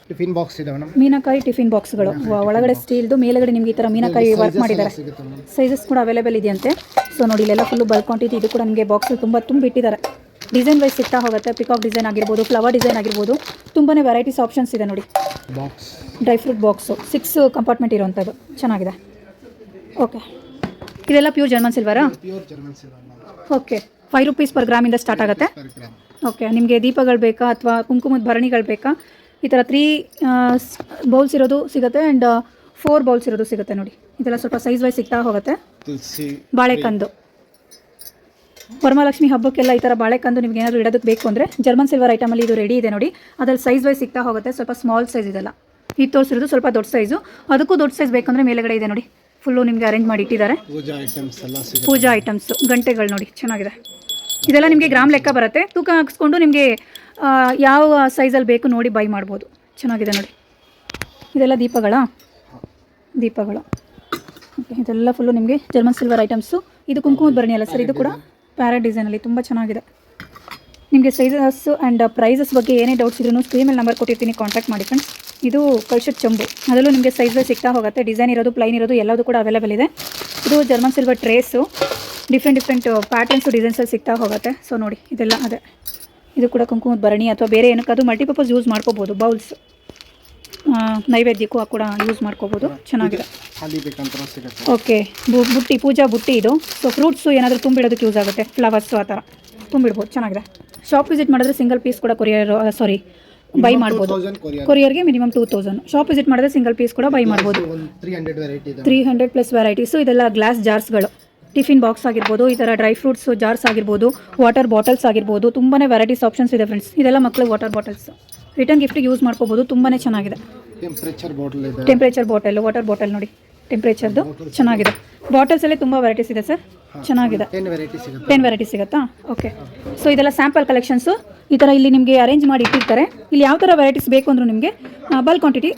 ಟಿಫಿನ್ ಬಾಕ್ಸ್ ಇದೆ ಮೇಡಮ್. ಮೀನಕಾಯಿ ಟಿಫಿನ್ ಬಾಕ್ಸ್ಗಳು ಒಳಗಡೆ ಸ್ಟೀಲ್ದು ಮೇಲ್ಗಡೆ ನಿಮಗೆ ಈ ಥರ ಮೀನಕಾಯಿ ವರ್ಕ್ ಮಾಡಿದ್ದಾರೆ. ಸೈಜಸ್ ಕೂಡ ಅವೈಲೇಬಲ್ ಇದೆಯಂತೆ. ಸೊ ನೋಡಿ ಇಲ್ಲೆಲ್ಲ ಫುಲ್ಲು ಬಲ್ಕ್ ಕ್ವಾಂಟಿಟಿ ಇದು ಕೂಡ ನಿಮಗೆ ಬಾಕ್ಸ್ ತುಂಬ ತುಂಬಿಟ್ಟಿದ್ದಾರೆ. ಡಿಸೈನ್ ವೈಸ್ ಸಿಗ್ತಾ ಹೋಗುತ್ತೆ. ಪಿಕಾಕ್ ಡಿಸೈನ್ ಆಗಿರ್ಬೋದು ಫ್ಲವರ್ ಡಿಸೈನ್ ಆಗಿರ್ಬೋದು ತುಂಬಾ ವೆರೈಟೀಸ್ ಆಪ್ಷನ್ಸ್ ಇದೆ ನೋಡಿ. Box dry fruit box six compartment ಇರುವಂಥದ್ದು. ಚೆನ್ನಾಗಿದೆ. ಓಕೆ ಇದೆಲ್ಲ ಪ್ಯೂರ್ ಜರ್ಮನ್ ಸಿಲ್ವರಾ ಓಕೆ ಫೈವ್ ರುಪೀಸ್ ಪರ್ ಗ್ರಾಮಿಂದ ಸ್ಟಾರ್ಟ್ ಆಗುತ್ತೆ. ಓಕೆ ನಿಮಗೆ ದೀಪಗಳು ಬೇಕಾ ಅಥವಾ ಕುಂಕುಮದ ಭರಣಿಗಳು ಬೇಕಾ? ಈ ಥರ ತ್ರೀ ಬೌಲ್ಸ್ ಇರೋದು ಸಿಗುತ್ತೆ ಆ್ಯಂಡ್ ಫೋರ್ ಬೌಲ್ಸ್ ಇರೋದು ಸಿಗುತ್ತೆ ನೋಡಿ. ಇದೆಲ್ಲ ಸ್ವಲ್ಪ ಸೈಜ್ ವೈಸ್ ಸಿಗ್ತಾ ಹೋಗುತ್ತೆ. ಬಾಳೆಕಂದು. ವರಮಹಾಲಕ್ಷ್ಮಿ ಹಬ್ಬಕ್ಕೆಲ್ಲ ಈ ಥರ ಬಾಳೆಕಂದು ನಿಮ್ಗೆ ಏನಾದರೂ ಇಡೋದಕ್ಕೆ ಬೇಕು ಅಂದರೆ ಜರ್ಮನ್ ಸಿಲ್ವರ್ ಐಟಮಲ್ಲಿ ಇದು ರೆಡಿ ಇದೆ ನೋಡಿ. ಅದ್ರಲ್ಲಿ ಸೈಜ್ ವೈಸ್ ಸಿಗ್ತಾ ಹೋಗುತ್ತೆ ಸ್ವಲ್ಪ ಸ್ಮಾಲ್ ಸೈಜ್ ಇದೆಲ್ಲ. ಇದು ತೋರಿಸಿರೋದು ಸ್ವಲ್ಪ ದೊಡ್ಡ ಸೈಜು ಅದಕ್ಕೂ ದೊಡ್ಡ ಸೈಜ್ ಬೇಕಂದ್ರೆ ಮೇಲೆಗಡೆ ಇದೆ ನೋಡಿ. ಫುಲ್ಲು ನಿಮಗೆ ಅರೇಂಜ್ ಮಾಡಿ ಇಟ್ಟಿದ್ದಾರೆ. ಪೂಜಾ ಐಟಮ್ಸ್ ಎಲ್ಲ ಸಿಗುತ್ತೆ. ಪೂಜಾ ಐಟಮ್ಸು ಗಂಟೆಗಳು ನೋಡಿ ಚೆನ್ನಾಗಿದೆ. ಇದೆಲ್ಲ ನಿಮಗೆ ಗ್ರಾಮ್ ಲೆಕ್ಕ ಬರುತ್ತೆ. ತೂಕ ಹಾಕ್ಸ್ಕೊಂಡು ನಿಮಗೆ ಯಾವ ಸೈಜಲ್ಲಿ ಬೇಕು ನೋಡಿ ಬೈ ಮಾಡ್ಬೋದು. ಚೆನ್ನಾಗಿದೆ ನೋಡಿ. ಇದೆಲ್ಲ ದೀಪಗಳ? ದೀಪಗಳು. ಓಕೆ ಇದೆಲ್ಲ ಫುಲ್ಲು ನಿಮಗೆ ಜರ್ಮನ್ ಸಿಲ್ವರ್ ಐಟಮ್ಸು ಇದು ಕುಂಕುಮದ ಭರಣಿ ಅಲ್ಲ ಸರ್ ಇದು ಕೂಡ? ಪ್ಯಾರಾ ಡಿಸೈನಲ್ಲಿ ತುಂಬ ಚೆನ್ನಾಗಿದೆ. ನಿಮಗೆ ಸೈಜಸ್ ಆ್ಯಂಡ್ ಪ್ರೈಸಸ್ ಬಗ್ಗೆ ಏನೇ ಡೌಟ್ಸ್ ಇದ್ರೂ ಸ್ಕ್ರೀನ್ ಮೇಲೆ ನಂಬರ್ ಕೊಟ್ಟಿರ್ತೀನಿ ಕಾಂಟ್ಯಾಕ್ಟ್ ಮಾಡಿ ಫ್ರೆಂಡ್ಸ್ ಇದು ಕಲ್ಶದ ಚಂಬು. ಅದರಲ್ಲೂ ನಿಮಗೆ ಸೈಜ್ ವೈಸ್ ಸಿಗ್ತಾ ಹೋಗುತ್ತೆ. ಡಿಸೈನ್ ಇರೋದು ಪ್ಲೈನ್ ಇರೋದು ಎಲ್ಲದೂ ಕೂಡ ಅವೈಲೇಬಲ್ ಇದೆ. ಇದು German silver trays different different patterns ಡಿಸೈನ್ಸಲ್ಲಿ ಸಿಗ್ತಾ ಹೋಗುತ್ತೆ. ಸೊ ನೋಡಿ, ಇದೆಲ್ಲ ಅದೇ. ಇದು ಕೂಡ ಕುಂಕುಮದ ಭರಣಿ ಅಥವಾ ಬೇರೆ ಏನಕ್ಕಾದ್ರೂ ಮಲ್ಟಿಪರ್ಪಸ್ ಯೂಸ್ ಮಾಡ್ಕೋಬೋದು ಬೌಲ್ಸ್ ನೈವೇದ್ಯಕ್ಕೂ ಕೂಡ ಯೂಸ್ ಮಾಡ್ಕೋಬೋದು. ಚೆನ್ನಾಗಿದೆ. ಓಕೆ ಬುಟ್ಟಿ ಪೂಜಾ ಬುಟ್ಟಿ ಇದು. ಸೊ ಫ್ರೂಟ್ಸು ಏನಾದರೂ ತುಂಬಿಡೋದಕ್ಕೆ ಯೂಸ್ ಆಗುತ್ತೆ. ಫ್ಲವರ್ಸು ಆ ಥರ. ತುಂಬಿಡ್ಬೋದು. ಚೆನ್ನಾಗಿದೆ. ಶಾಪ್ ವಿಸಿಟ್ ಮಾಡಿದ್ರೆ ಸಿಂಗಲ್ ಪೀಸ್ ಕೂಡ ಕೊರಿಯರ್ ಸಾರಿ ಬೈ ಮಾಡ್ಬೋದು. Courier ಕೊರಿಯರ್ಗೆ. Minimum two thousand shop visit ಮಾಡಿದ್ರೆ ಸಿಂಗಲ್ ಪೀಸ್ ಕೂಡ ಬೈ ಮಾಡ್ಬೋದು. ತ್ರೀ ಹಂಡ್ರೆಡ್ ಪ್ಲಸ್ ವೆರೈಟೀಸು ಇದೆಲ್ಲ ಗ್ಲಾಸ್ ಜಾರ್ಸ್ಗಳು ಟಿಫಿನ್ ಬಾಕ್ಸ್ ಆಗಿರ್ಬೋದು ಈ ಥರ ಡ್ರೈ ಫ್ರೂಟ್ಸ್ ಜಾರ್ಸ್ ಆಗಿರ್ಬೋದು ವಾಟರ್ ಬಾಟಲ್ಸ್ ಆಗಿರ್ಬೋದು ತುಂಬಾ ವೆರೈಟೀಸ್ ಆಪ್ಷನ್ಸ್ ಇದೆ ಫ್ರೆಂಡ್ಸ್ ಇದೆಲ್ಲ ಮಕ್ಕಳು water bottles return gift use ಮಾಡ್ಕೋಬೋದು ತುಂಬಾನೇ ಚೆನ್ನಾಗಿದೆ. ಟೆಂಪ್ರೇಚರ್ ಬಾಟಲ್ ಇದೆ. ಟೆಂಪ್ರೇಚರ್ ಬಾಟಲ್ ವಾಟರ್ ಬಾಟಲ್ ನೋಡಿ. ಟೆಂಪ್ರೇಚರ್ದು ಚೆನ್ನಾಗಿದೆ. ಬಾಟಲ್ಸ್ ಅಲ್ಲಿ ತುಂಬ ವೆರೈಟೀಸ್ ಇದೆ ಸರ್. ಚೆನ್ನಾಗಿದೆ. ಟೆನ್ ವೆರೈಟಿ ಸಿಗುತ್ತೆ. ಟೆನ್ ವೆರೈಟಿ ಸಿಗುತ್ತಾ? ಓಕೆ ಸೊ ಇದೆಲ್ಲ ಸ್ಯಾಂಪಲ್ ಕಲೆಕ್ಷನ್ಸು ಈ ಥರ ಇಲ್ಲಿ ನಿಮಗೆ ಅರೇಂಜ್ ಮಾಡಿ ಇಟ್ಟಿರ್ತಾರೆ. ಇಲ್ಲಿ ಯಾವ ಥರ ವೆರೈಟೀಸ್ ಬೇಕು ಅಂದರೂ ನಿಮಗೆ ಬಲ್ಕ್ ಕ್ವಾಂಟಿಟಿ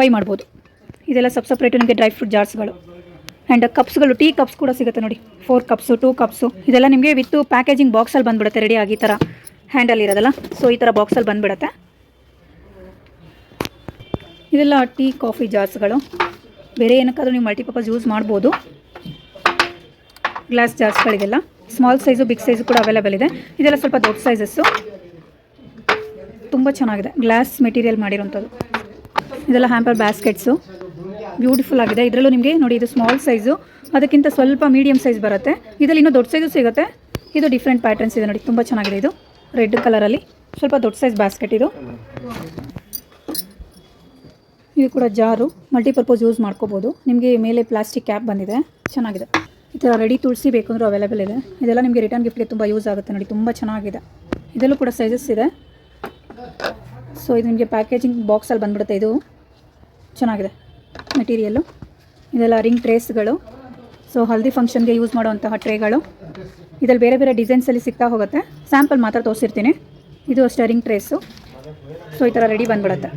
ಬೈ ಮಾಡ್ಬೋದು. ಇದೆಲ್ಲ ಸಬ್ ಸಪ್ರೇಟು ನಿಮಗೆ ಡ್ರೈ ಫ್ರೂಟ್ ಜಾರ್ಸ್ಗಳು ಆ್ಯಂಡ್ ಕಪ್ಸ್ಗಳು ಟೀ ಕಪ್ಸ್ ಕೂಡ ಸಿಗುತ್ತೆ ನೋಡಿ. ಫೋರ್ ಕಪ್ಸು ಟೂ ಕಪ್ಸು ಇದೆಲ್ಲ ನಿಮಗೆ ವಿತ್ ಪ್ಯಾಕೇಜಿಂಗ್ ಬಾಕ್ಸಲ್ಲಿ ಬಂದುಬಿಡುತ್ತೆ. ರೆಡಿಯಾಗಿ ಈ ಥರ ಹ್ಯಾಂಡಲ್ ಇರೋದಲ್ಲ. ಸೊ ಈ ಥರ ಬಾಕ್ಸಲ್ಲಿ ಬಂದುಬಿಡುತ್ತೆ. ಇದೆಲ್ಲ ಟೀ, ಕಾಫಿ ಜಾರ್ಸ್ಗಳು. ಬೇರೆ ಏನಕ್ಕಾದರೂ ನೀವು ಮಲ್ಟಿಪರ್ಪಸ್ ಯೂಸ್ ಮಾಡ್ಬೋದು. ಗ್ಲಾಸ್ ಜಾರ್ಸ್ಗಳಿದೆಲ್ಲ ಸ್ಮಾಲ್ ಸೈಜು ಬಿಗ್ ಸೈಜು ಕೂಡ ಅವೈಲೇಬಲ್ ಇದೆ. ಇದೆಲ್ಲ ಸ್ವಲ್ಪ ದೊಡ್ಡ ಸೈಜಸ್ಸು ತುಂಬ ಚೆನ್ನಾಗಿದೆ. ಗ್ಲಾಸ್ ಮೆಟೀರಿಯಲ್ ಮಾಡಿರೋಂಥದ್ದು ಇದೆಲ್ಲ ಹ್ಯಾಂಪರ್ ಬ್ಯಾಸ್ಕೆಟ್ಸು ಬ್ಯೂಟಿಫುಲ್ ಆಗಿದೆ. ಇದರಲ್ಲೂ ನಿಮಗೆ ನೋಡಿ, ಇದು ಸ್ಮಾಲ್ ಸೈಜು ಅದಕ್ಕಿಂತ ಸ್ವಲ್ಪ ಮೀಡಿಯಮ್ ಸೈಜ್ ಬರುತ್ತೆ. ಇದರಲ್ಲಿ ಇನ್ನೂ ದೊಡ್ಡ ಸೈಜು ಸಿಗುತ್ತೆ. ಇದು ಡಿಫ್ರೆಂಟ್ ಪ್ಯಾಟರ್ನ್ಸ್ ಇದೆ ನೋಡಿ. ತುಂಬ ಚೆನ್ನಾಗಿದೆ ಇದು. ರೆಡ್ ಕಲರಲ್ಲಿ ಸ್ವಲ್ಪ ದೊಡ್ಡ ಸೈಜ್ ಬ್ಯಾಸ್ಕೆಟ್ ಇದು. ಇದು ಕೂಡ ಜಾರು. ಮಲ್ಟಿಪರ್ಪಸ್ ಯೂಸ್ ಮಾಡ್ಕೋಬೋದು. ನಿಮಗೆ ಮೇಲೆ ಪ್ಲಾಸ್ಟಿಕ್ ಕ್ಯಾಪ್ ಬಂದಿದೆ. ಚೆನ್ನಾಗಿದೆ. ಈ ಥರ ರೆಡಿ ತುಳಸಿ ಬೇಕು ಅಂದರೂ ಅವೈಲೇಬಲ್ ಇದೆ. ಇದೆಲ್ಲ ನಿಮಗೆ ರಿಟರ್ನ್ ಗಿಫ್ಟ್ಗೆ ತುಂಬ ಯೂಸ್ ಆಗುತ್ತೆ ನೋಡಿ. ತುಂಬ ಚೆನ್ನಾಗಿದೆ. ಇದರಲ್ಲೂ ಕೂಡ ಸೈಜಸ್ ಇದೆ. ಸೊ ಇದು ನಿಮಗೆ ಪ್ಯಾಕೇಜಿಂಗ್ ಬಾಕ್ಸಲ್ಲಿ ಬಂದ್ಬಿಡುತ್ತೆ ಇದು. ಚೆನ್ನಾಗಿದೆ ಮೆಟೀರಿಯಲ್ಲು ಇದೆಲ್ಲ ರಿಂಗ್ ಟ್ರೇಸ್ಗಳು ಸೊ ಹಲ್ದಿ ಫಂಕ್ಷನ್ಗೆ ಯೂಸ್ ಮಾಡುವಂತಹ ಟ್ರೇಗಳು ಇದರಲ್ಲಿ ಬೇರೆ ಬೇರೆ ಡಿಸೈನ್ಸಲ್ಲಿ ಸಿಗ್ತಾ ಹೋಗುತ್ತೆ. ಸ್ಯಾಂಪಲ್ ಮಾತ್ರ ತೋರಿಸಿರ್ತೀನಿ. ಇದು ಅಷ್ಟೇ ರಿಂಗ್ ಟ್ರೇಸು ಸೊ ಈ ಥರ ರೆಡಿ ಬಂದ್ಬಿಡುತ್ತೆ.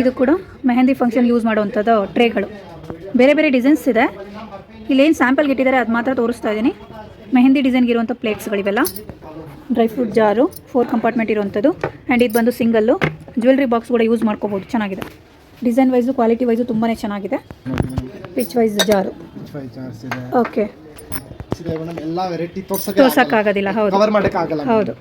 ಇದು ಕೂಡ ಮೆಹಂದಿ ಫಂಕ್ಷನ್ ಯೂಸ್ ಮಾಡುವಂಥದ್ದು ಟ್ರೇಗಳು ಬೇರೆ ಬೇರೆ ಡಿಸೈನ್ಸ್ ಇದೆ. ಇಲ್ಲೇನು ಸ್ಯಾಂಪಲ್ಗೆ ಇಟ್ಟಿದ್ದಾರೆ ಅದು ಮಾತ್ರ ತೋರಿಸ್ತಾ ಇದ್ದೀನಿ. ಮೆಹಂದಿ ಡಿಸೈನ್ಗೆ ಇರುವಂಥ ಪ್ಲೇಟ್ಸ್ಗಳಿವೆಲ್ಲ dry fruit jar four compartment ಇರುವಂಥದ್ದು ಆ್ಯಂಡ್ ಇದು ಬಂದು ಸಿಂಗಲ್ಲು ಜ್ಯುವೆಲ್ರಿ ಬಾಕ್ಸ್ ಕೂಡ ಯೂಸ್ ಮಾಡ್ಕೋಬೋದು. ಚೆನ್ನಾಗಿದೆ. ಡಿಸೈನ್ ವೈಸು ಕ್ವಾಲಿಟಿ ವೈಸು ತುಂಬಾ ಚೆನ್ನಾಗಿದೆ. ಪಿಚ್ ವೈಸ್ ಜಾರು ಓಕೆ ತೋರ್ಸೋಕ್ಕಾಗೋದಿಲ್ಲ ಹೌದು. ಹೌದು.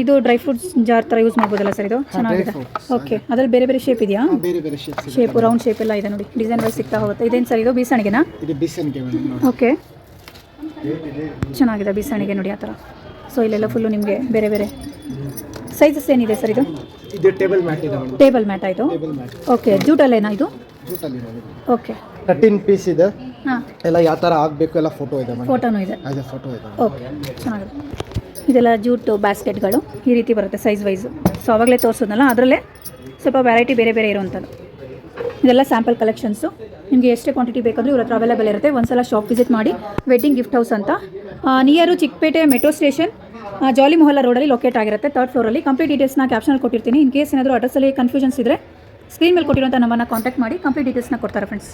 ಇದು ಡ್ರೈ ಫ್ರೂಟ್ಸ್ ಜಾರ್ ಥರ ಯೂಸ್ ಮಾಡ್ಬೋದಲ್ಲ ಸರ್ ಇದು? ಚೆನ್ನಾಗಿದೆ. ಓಕೆ ಅದ್ರಲ್ಲಿ ಬೇರೆ ಬೇರೆ ಶೇಪ್ ಇದೆಯಾ? ಬೇರೆ ಬೇರೆ ಇದೆ ಶೇಪ್ ರೌಂಡ್ ಶೇಪ್ ಎಲ್ಲ ಇದೆ ನೋಡಿ. ಡಿಸೈನ್ ವೈಸ್ ಸಿಗ್ತಾ ಹೋಗುತ್ತೆ. ಇದೇನು ಸರ್ ಇದು? ಬೀಸಣಿಗೆನಾ? ಇದು ಬೀಸಣಿಗೆ ಓಕೆ ಚೆನ್ನಾಗಿದೆ ಬೀಸಣಿಗೆ ನೋಡಿ ಆ ಥರ ಸೊ ಇಲ್ಲೆಲ್ಲ ಫುಲ್ಲು ನಿಮಗೆ ಬೇರೆ ಬೇರೆ ಸೈಜಸ್ ಏನಿದೆ ಸರ್ ಇದು? ಇದು ಟೇಬಲ್ ಮ್ಯಾಟ್ ಇದೆ ಟೇಬಲ್ ಮ್ಯಾಟ್ ಆಯಿತು? ಓಕೆ ಜೂಟಲ್ ಓಕೆ ಜೂಟಲ್ಲೇನಾ ಇದು? ಓಕೆ ತರ್ಟೀನ್ ಪೀಸ್ ಇದೆ. ಹಾಂ. ಎಲ್ಲ ಯಾವ ಥರ ಆಗಬೇಕು ಎಲ್ಲ ಫೋಟೋ ಇದೆ ಫೋಟೋನೂ ಇದೆ. ಫೋಟೋ ಇದೆ. ಓಕೆ ಚೆನ್ನಾಗಿದೆ. ಇದೆಲ್ಲ ಜೂಟ್ ಬ್ಯಾಸ್ಕೆಟ್ಗಳು ಈ ರೀತಿ ಬರುತ್ತೆ ಸೈಜ್ ವೈಸು. ಸೊ ಆವಾಗಲೇ ತೋರಿಸೋದಲ್ಲ, ಅದರಲ್ಲೇ ಸ್ವಲ್ಪ ವೆರೈಟಿ ಬೇರೆ ಬೇರೆ ಇರುವಂಥದ್ದು. ಇದೆಲ್ಲ ಸ್ಯಾಂಪಲ್ ಕಲೆಕ್ಷನ್ಸು ನಿಮಗೆ ಎಷ್ಟೇ ಕ್ವಾಂಟಿಟಿ ಬೇಕಂದ್ರೆ ಇವ್ರ ಹತ್ರ ಅವೈಲೇಬಲ್ ಇರುತ್ತೆ. ಒಂದ್ಸಲ ಶಾಪ್ ವಿಸಿಟ್ ಮಾಡಿ ವೆಡ್ಡಿಂಗ್ ಗಿಫ್ಟ್ ಹೌಸ್ ಅಂತ. Near Chickpet metro station Jaali Mohalla ರೋಡಲ್ಲಿ ಲೊಕೇಟ್ ಆಗಿರುತ್ತೆ ತರ್ಡ್ ಫ್ಲೋರಲ್ಲಿ ಕಂಪ್ಲೀಟ್ ಡೀಟೇಲ್ಸ್ನ ಕ್ಯಾಪ್ಷನಲ್ಲಿ ಕೊಟ್ಟಿರ್ತೀನಿ. ಇನ್ ಕೇಸ್ ಏನಾದರೂ ಅಡ್ರೆಸ್ಸಲ್ಲಿ ಕನ್ಫ್ಯೂಷನ್ಸ್ ಇದ್ದರೆ ಸ್ಕ್ರೀನ್ ಮೇಲೆ ಕೊಟ್ಟಿರುವಂಥ ನಮ್ಮನ್ನು ಕಾಂಟ್ಯಾಕ್ಟ್ ಮಾಡಿ ಕಂಪ್ಲೀಟ್ ಡೀಟೇಲ್ಸ್ನ ಕೊಡ್ತಾರೆ ಫ್ರೆಂಡ್ಸ್